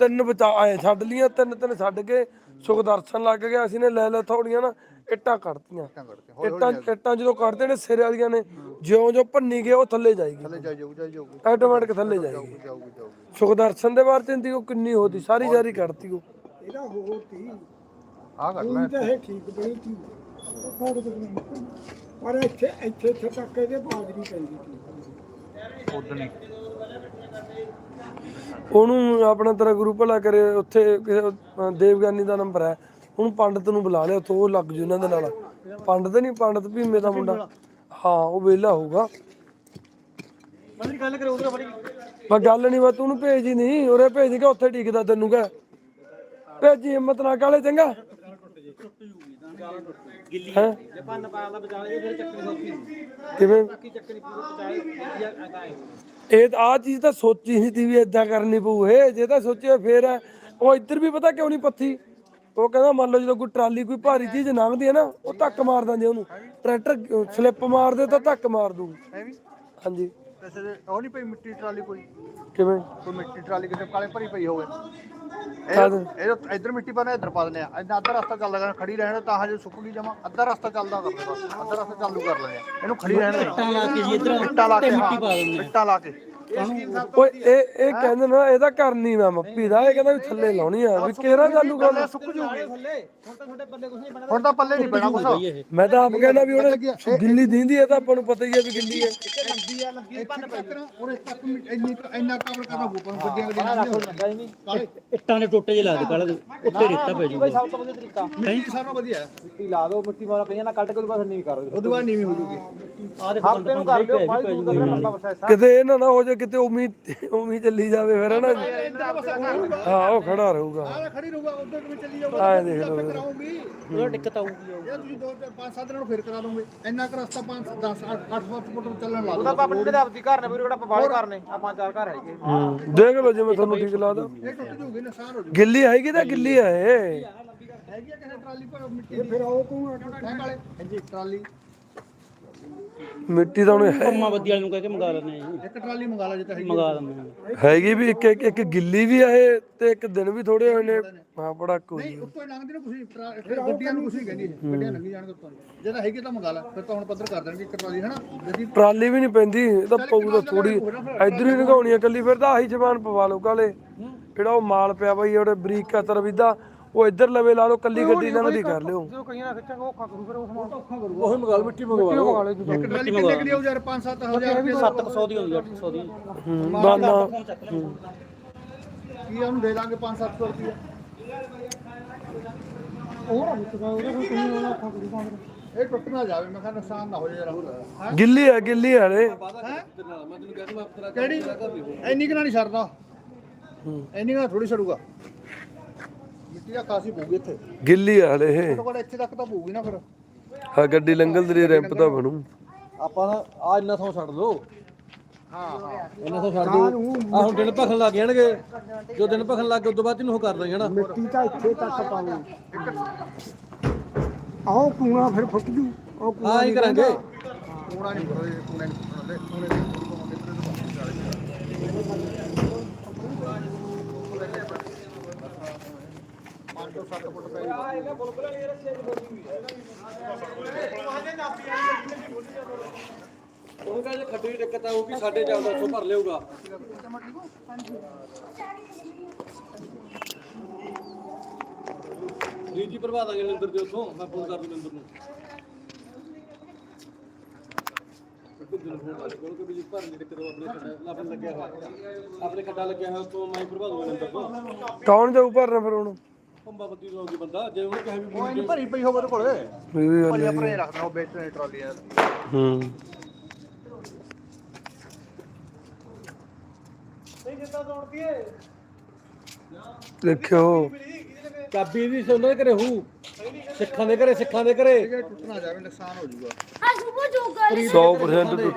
ਤਿੰਨ ਬਚਾ ਆਏ ਛੱਡ ਲੀਆਂ ਤਿੰਨ ਤਿੰਨ ਛੱਡ ਕੇ ਸੁਖਦਰਸ਼ਨ ਲੱਗ ਗਿਆ ਅਸੀਂ ਨੇ ਲੈ ਲੈ ਥੋੜੀਆਂ ਨਾ ਇੱਟਾਂ ਕੱਢਤੀਆਂ। ਇੱਟਾਂ ਇੱਟਾਂ ਜਦੋਂ ਕੱਢਦੇ ਨੇ ਸਿਰੇ ਵਾਲੀਆਂ ਨੇ ਜਿਉਂ ਜਿਉਂ ਭੰਨੀ ਗਏ ਉਹ ਥੱਲੇ ਜਾਏਗੀ। ਥੱਲੇ ਜਾ ਜਾਊ ਜਾ ਜਾਊਗੀ। ਆਟੋਮੈਟਿਕ ਥੱਲੇ ਜਾਏਗੀ। ਜਾਊਗੀ ਜਾਊਗੀ। ਸੁਖਦਰਸ਼ਨ ਦੇ ਬਾਰੇ ਚਿੰਤੀ ਉਹ ਕਿੰਨੀ ਹੋਤੀ ਸਾਰੀ ਜਾਰੀ ਕੱਢਤੀ ਉਹ। ਇਹਦਾ ਹੋਰ ਤੀ। ਆ ਕੱਢ ਲੈ। ਤਾਂ ਇਹ ਠੀਕ ਬਣੀ ਤੀ। ਫੋਟੋ ਤੇ ਬਣੀ। ਪਰ ਇੱਥੇ ਇੱਥੇ ਇੱਥੇ ਤੱਕ ਇਹਦੇ ਬਾਜਰੀ ਪੈਂਦੀ। ਤੀ ਉਦਣੀ ਉਹਨੂੰ ਆਪਣਾ ਤੇਰਾ ਗੁਰੂ ਭਲਾ ਕਰੇ ਉੱਥੇ ਕਿਸੇ, ਦੇਵਗਾਨੀ ਦਾ ਨੰਬਰ ਹੈ। ਉਹਨੂੰ ਪੰਡਤ ਨੂੰ ਬੁਲਾ ਲਿਆ ਉੱਥੋਂ ਉਹ ਲੱਗ ਜੂ ਇਹਨਾਂ ਦੇ ਨਾਲ। ਪੰਡਤ ਨਹੀਂ ਪੰਡਤ ਭੀਮੇ ਦਾ ਮੁੰਡਾ। ਹਾਂ ਉਹ ਵਿਹਲਾ ਹੋਊਗਾ। ਮਤਲਬ ਗੱਲ ਕਰੇ ਉਹਦਾ ਬੜੀ ਮੈਂ ਗੱਲ ਨਹੀਂ ਬਾ ਤੂੰ ਉਹਨੂੰ ਭੇਜ ਹੀ ਨਹੀਂ ਉਰੇ ਭੇਜ ਕੇ ਉੱਥੇ ਟਿਕਦਾ ਤੈਨੂੰ ਕਹ। ਭੇਜੀ ਹਿੰਮਤ ਨਾ ਕਾਲੇ ਚੰਗਾ? ਹੈ? ਜੇ ਇਹ ਕਿਵੇਂ ਆ ਚੀਜ਼ ਤਾਂ ਸੋਚੀ ਨਹੀਂ ਤੀ ਵੀ ਇਦਾਂ ਕਰਨੀ ਪਊ ਇਹ। ਜੇ ਤਾਂ ਸੋਚਿਆ ਫੇਰ ਹੈ। ਉਹ ਇੱਧਰ ਵੀ ਪਤਾ ਕਿਉਂ ਨਹੀਂ ਪੱਥੀ? ਉਹ ਕਹਿੰਦਾ ਮੰਨ ਲਓ ਜਦੋਂ ਕੋਈ ਟਰਾਲੀ ਕੋਈ ਭਾਰੀ ਚੀਜ਼ ਲੰਘਦੀ ਹੈ ਨਾ ਉਹ ਧੱਕ ਮਾਰ ਦਿੰਦੇ ਉਹਨੂੰ। ਟਰੈਕਟਰ ਸਲਿੱਪ ਮਾਰਦੇ ਤਾਂ ਧੱਕ ਮਾਰ ਦੂ ਹੈ ਵੀ? ਹਾਂਜੀ। ਵੈਸੇ ਉਹ ਨਹੀਂ ਪਈ ਮਿੱਟੀ ਟਰਾਲੀ ਕੋਈ। ਕਿਵੇਂ? ਕੋਈ ਮਿੱਟੀ ਟਰਾਲੀ ਕਿਸੇ ਕਾਲੇ ਭਰੀ ਪਈ ਹੋਵੇ? ਇਹ ਇੱਧਰ ਮਿੱਟੀ ਪਾਣਾ ਇੱਧਰ ਪਾ ਦਿੰਦੇ ਆ। ਇੰਨਾ ਅੱਧਾ ਰਸਤਾ ਚੱਲਦਾ ਕਰਨਾ ਖੜੀ ਰਹਿਣ ਤਾਂ ਹਜੇ ਸੁੱਕ ਗਈ ਜਮਾ। ਅੱਧਾ ਰਸਤਾ ਚੱਲਦਾ ਬਸ। ਅੱਧਾ ਰਸਤਾ ਚਾਲੂ ਕਰ ਲੈਂਦੇ ਆ। ਇਹਨੂੰ ਖੜੀ ਰਹਿਣ ਦੇ। ਇੱਟਾਂ ਲਾ ਕੇ ਜੀ ਇੱਧਰ। ਇੱਟਾਂ ਲਾ ਕੇ ਮਿੱਟੀ ਪਾ ਦਿੰਦੇ ਇੱਟਾਂ ਲਾ ਕੇ। ਓਏ ਇਹ ਇਹ ਕਹਿੰਦੇ ਨਾ ਇਹਦਾ ਕਰਨੀ ਮੈਂ ਮੱਪੀ ਦਾ ਇਹ ਕਹਿੰਦਾ ਵੀ ਥੱਲੇ ਲਾਉਣੀ ਆ ਵੀ ਕਿਹੜਾ ਚਾਲੂ ਕਰ ਸੁੱਕ ਜੂਗੀ ਥੱਲੇ ਹੁਣ ਤਾਂ ਪੱਲੇ ਕੁਝ ਨਹੀਂ ਬਣਾ ਹੁਣ ਤਾਂ ਪੱਲੇ ਨਹੀਂ ਪੈਣਾ ਕੁਛ ਮੈਂ ਤਾਂ ਆਪ ਕਹਿੰਦਾ ਵੀ ਉਹਨੇ ਗਿੱਲੀ ਦਿੰਦੀ ਹੈ ਤਾਂ ਆਪਾਂ ਨੂੰ ਪਤਾ ਹੀ ਹੈ ਵੀ ਗਿੱਲੀ ਹੈ ਲੰਬੀ ਆ ਲੰਬੀ ਪੰਨ ਪਈ ਉਹਦੇ ਤੱਕ ਇੰਨੀ ਇੰਨਾ ਕਵਰ ਕਰਨਾ ਗੋਪਨ ਗੱਡੀਆਂ ਗੱਡੀਆਂ ਕਾਲੇ ਇੱਟਾਂ ਦੇ ਟੋਟੇ ਜਿਹੇ ਲਾ ਦੇ ਕਾਲੇ ਉੱਤੇ ਰੇਤਾ ਪੈ ਜਾਊਗਾ। ਸਭ ਤੋਂ ਵਧੀਆ ਤਰੀਕਾ। ਮਿੱਟੀ ਸਾਰਾ ਵਧੀਆ। ਹੈ ਮਿੱਟੀ ਲਾ ਦਿਓ ਮਿੱਟੀ ਮਾਰਾ ਪਈਆਂ ਨਾ ਕੱਢ ਕੇ ਬਾਅਦ ਨਹੀਂ ਕਰੋ ਉਹਦੇ ਬਾਅਦ ਨੀਵੀਂ ਹੋ ਜੂਗੀ। ਆਹ ਦੇ ਹਫ਼ਤੇ ਨੂੰ ਕਰ ਲਿਓ ਬਸ ਕਿਤੇ ਇਹਨਾਂ ਨਾ ਹੋ ਜਾ ਕਿਤੇ ਉਮੀ ਉਮੀ ਚੱਲੀ ਜਾਵੇ ਫਿਰ ਹਨਾ? ਹਾਂ ਉਹ ਖੜਾ ਰਹੂਗਾ। ਆਹ ਖੜੀ ਰਹੂਗਾ ਉਧਰ ਕਿਵੇਂ ਚੱਲੀ ਜਾਊਗਾ? ਆਏ ਦੇਖ ਲਓ। ਕਰਾਉਂਗੀ ਉਹਦਾ ਦਿੱਕਤ ਆਊਗੀ ਯਾਰ ਤੁਸੀਂ ਦੋ ਚਾਰ ਪੰਜ ਸੱਤ ਦਿਨ ਫੇਰ ਕਰਾ ਦੋਗੇ। ਇੰਨਾ ਕੁ ਰਸਤਾ 5 10 8 ਫੁੱਟ ਫੁੱਟ ਚੱਲਣ ਲਾ ਉਹਦਾ ਆਪਣੇ ਜਿਹੜੇ ਆਪਦੀ ਘਰ ਨੇ ਵੀਰ ਕਿਹੜਾ ਬਾਹਰ ਘਰ ਨੇ ਆ ਪੰਜ ਚਾਰ ਘਰ ਹੈਗੇ। ਹੂੰ। ਦੇਖ ਲਓ ਜਿਵੇਂ ਤੁਹਾਨੂੰ ਠੀਕ ਲੱਗਦਾ। ਇਹ ਟੁੱਟ ਜੂਗੀ ਨੁਕਸਾਨ ਹੋ ਜੂ ਗਿੱਲੀ ਹੈਗੀ ਤਾਂ ਗਿੱਲੀ ਹੈ ਇਹ। ਹੈਗੀ ਆ ਕਿਸੇ ਟਰਾਲੀ ਪਰ ਮਿੱਟੀ ਦੀ। ਫਿਰ ਉਹ ਕੋ ਟੈਂਕ ਵਾਲੇ। ਹਾਂਜੀ ਟਰਾਲੀ। ਮਿੱਟੀ ਤਾਂ ਉਹਨੇ ਹੈ ਪੰਮਾ ਬੱਦੀ ਵਾਲੇ ਨੂੰ ਕਹਿ ਕੇ ਮੰਗਾ ਲੈਂਦੇ ਆ ਜੀ। ਇੱਕ ਟਰਾਲੀ ਮੰਗਾ ਲਾ ਜੇ ਤਾਂ ਹੈਗੀ ਮੰਗਾ ਦਿੰਦੇ ਆ। ਹੈਗੀ ਵੀ ਇੱਕ ਇੱਕ ਇੱਕ ਗਿੱਲੀ ਵੀ ਆ ਇਹ ਤੇ ਇੱਕ ਦਿਨ ਵੀ ਥੋੜੇ ਹੋਏ ਨੇ। ਹਾਂ ਬੜਾ ਕੋਈ ਉੱਤੋਂ ਹੀ ਲੰਘਦੇ ਨੇ ਤੁਸੀਂ ਗੱਡੀਆਂ ਨੂੰ ਤੁਸੀਂ ਕਹਿੰਦੀ ਹੈ, ਗੱਡੀਆਂ ਲੰਘੀ ਜਾਣਗੇ ਉੱਤੋਂ। ਜੇ ਤਾਂ ਹੈਗੀ ਤਾਂ ਮੰਗਾ ਲਾ ਫਿਰ ਤਾਂ ਹੁਣ ਪੱਧਰ ਕਰ ਦੇਣਗੇ ਇੱਕ ਟਰਾਲੀ ਹਨਾ? ਜਦੀ ਟਰਾਲੀ ਵੀ ਨਹੀਂ ਪੈਂਦੀ ਇਹ ਤਾਂ ਪਊ ਤਾਂ ਥੋੜੀ ਇਧਰ ਹੀ ਲਗਾਉਣੀ ਆ ਕੱਲੀ ਫਿਰ ਤਾਂ ਆਹੀ ਜ਼ਬਾਨ ਪਵਾ ਲਓ ਕਾਲੇ ਜਿਹੜਾ ਉਹ ਮਾਲ ਪਿਆ ਬਈ ਉਹਦੇ ਬਰੀਕ ਕਤਰ ਵਿਦਾ ਉਹ ਇੱਧਰ ਲਵੇ ਲਾ ਲਓ ਕੱਲੀ ਗੱਡੀ ਇਹਨਾਂ ਦੀ ਕਰ ਲਿਓ। ਜੋ ਕਈਆਂ ਨਾਲ ਖਿੱਚਾਂਗੇ ਔਖਾ ਕਰੂ ਫਿਰ ਉਹ ਸਮਾਨ ਔਖਾ ਕਰੂ ਉਹ ਮਗਾਲ ਮਿੱਟੀ ਮੰਗਵਾ ਲਓ। ਇੱਕ ਟਰਾਲੀ ਕਿੰਨੇ ਕਿੰਨੀ ਆਉ ਯਾਰ 5 7000 ਰੁਪਏ 700 ਦੀ ਹੁੰਦੀ 800 ਦੀ। ਹੂੰ, ਦਾਨਾ ਕੀ ਉਹਨੂੰ ਦੇ ਦਾਂਗੇ 5 700 ਰੁਪਏ ਹੋਰ ਆ ਮਿੱਟਗਾ ਉਹਦੇ ਕੋਈ ਕਹੀਂ ਉਹਨਾਂ ਔਖਾ ਕਰੂ ਭਾਵੇਂ। ਇਹ ਟੁੱਟ ਨਾ ਜਾਵੇ ਮੈਂ ਕਿਹਾ ਨੁਕਸਾਨ ਨਾ ਹੋ ਜਾਏ ਜਰਾ। ਗਿੱਲੀ ਹੈ ਗਿੱਲੀ ਹੈ? ਕਿਹੜੀ? ਇੰਨੀ ਕਿਨਾ ਨਹੀਂ ਛੱਡਦਾ। ਇੰਨੀ ਕਿਨਾ ਥੋੜੀ ਛੱਡੂਗਾ। ਮਿੱਟੀ ਦਾ ਕਾਸੀ ਪਊਗੀ ਇੱਥੇ? ਗਿੱਲੀ ਹੈ ਹਲੇ ਇਹ। ਘੱਟੋ ਘੱਟ ਇੱਥੇ ਤੱਕ ਤਾਂ ਪਊਗੀ ਨਾ ਫਿਰ। ਹਾਂ ਗੱਡੀ ਲੰਗਲ ਦੀ ਰੈਂਪ ਤਾਂ ਬਣੂ। ਆਪਾਂ ਆ ਇੰਨਾ ਥਾਂ ਛੱਡ ਦੋ। ਹਾਂ ਹਾਂ। ਇੰਨਾ ਥਾਂ ਛੱਡ ਦੋ। ਆ ਹੁਣ ਦਿਨ ਭਖਣ ਲੱਗ ਜਾਣਗੇ। ਜੋ ਦਿਨ ਭਖਣ ਲੱਗ ਗਏ ਉਦੋਂ ਬਾਅਦ ਇਹਨੂੰ ਉਹ ਕਰ ਦਾਂਗੇ ਹਨਾ ਮਿੱਟੀ ਤਾਂ ਇੱਥੇ ਤੱਕ ਪਾਵੇ ਆਹ ਕੂਣਾ ਫਿਰ ਫੁੱਟ ਜੂ। ਉਹ ਹਾਂ ਹੀ ਕਰਾਂਗੇ। ਕੂੜਾ ਨਹੀਂ ਕੂੜਾ ਨਹੀਂ ਕਰੋ ਲੈ ਕੂੜੇ ਦੀ ਥੋੜੀ ਪਾਉਂਦੇ ਫਿਰ ਪੰਜ ਤੋਂ ਸੱਤ ਫੁੱਟ ਪੈ ਉਹ ਕਹਿੰਦੇ ਖੱਡੀ ਦਿੱਕਤ ਆ, ਉਹ ਵੀ ਸਾਡੇ ਚੱਲਦਾ ਉੱਥੋਂ ਭਰ ਲਿਆਊਗਾ। ਰੀਜੀ ਭਰਵਾ ਦਾਂਗੇ ਨਿੰਦਰ ਦੇ ਉੱਥੋਂ, ਮੈਂ ਫੋਨ ਕਰ ਦੂੰ ਨਿੰਦਰ ਨੂੰ ਕੌਣ ਜਾਊ ਭਰਨ ਫਿਰ ਹੁਣ ਪੰਬਾ ਬੱਤੀ ਰੋਗੀ ਬੰਦਾ ਜੇ ਉਹਨੇ ਕਹੇ ਵੀ ਕੋਈ ਨਹੀਂ ਭਰੀ ਪਈ ਹੋਵੇ ਉਹਦੇ ਕੋਲੇ। ਇਹ ਵੀ ਗੱਲ ਭਰੀ ਹੈ ਆਪਣੇ ਰੱਖਣਾ ਉਹ ਵੇਚਣੇ ਟਰਾਲੀ ਯਾਰ ਹੂੰ। ਦੇਖਿਓ। ਚਾਬੀ ਵੀ ਸੋਨਾ ਦੇ ਘਰੇ ਹੂ। ਸਿੱਖਾਂ ਦੇ ਘਰੇ ਸਿੱਖਾਂ ਦੇ ਘਰੇ। ਟੁੱਟਣਾ ਜਾਵੇ ਨੁਕਸਾਨ ਹੋ ਜਾਊਗਾ। 100%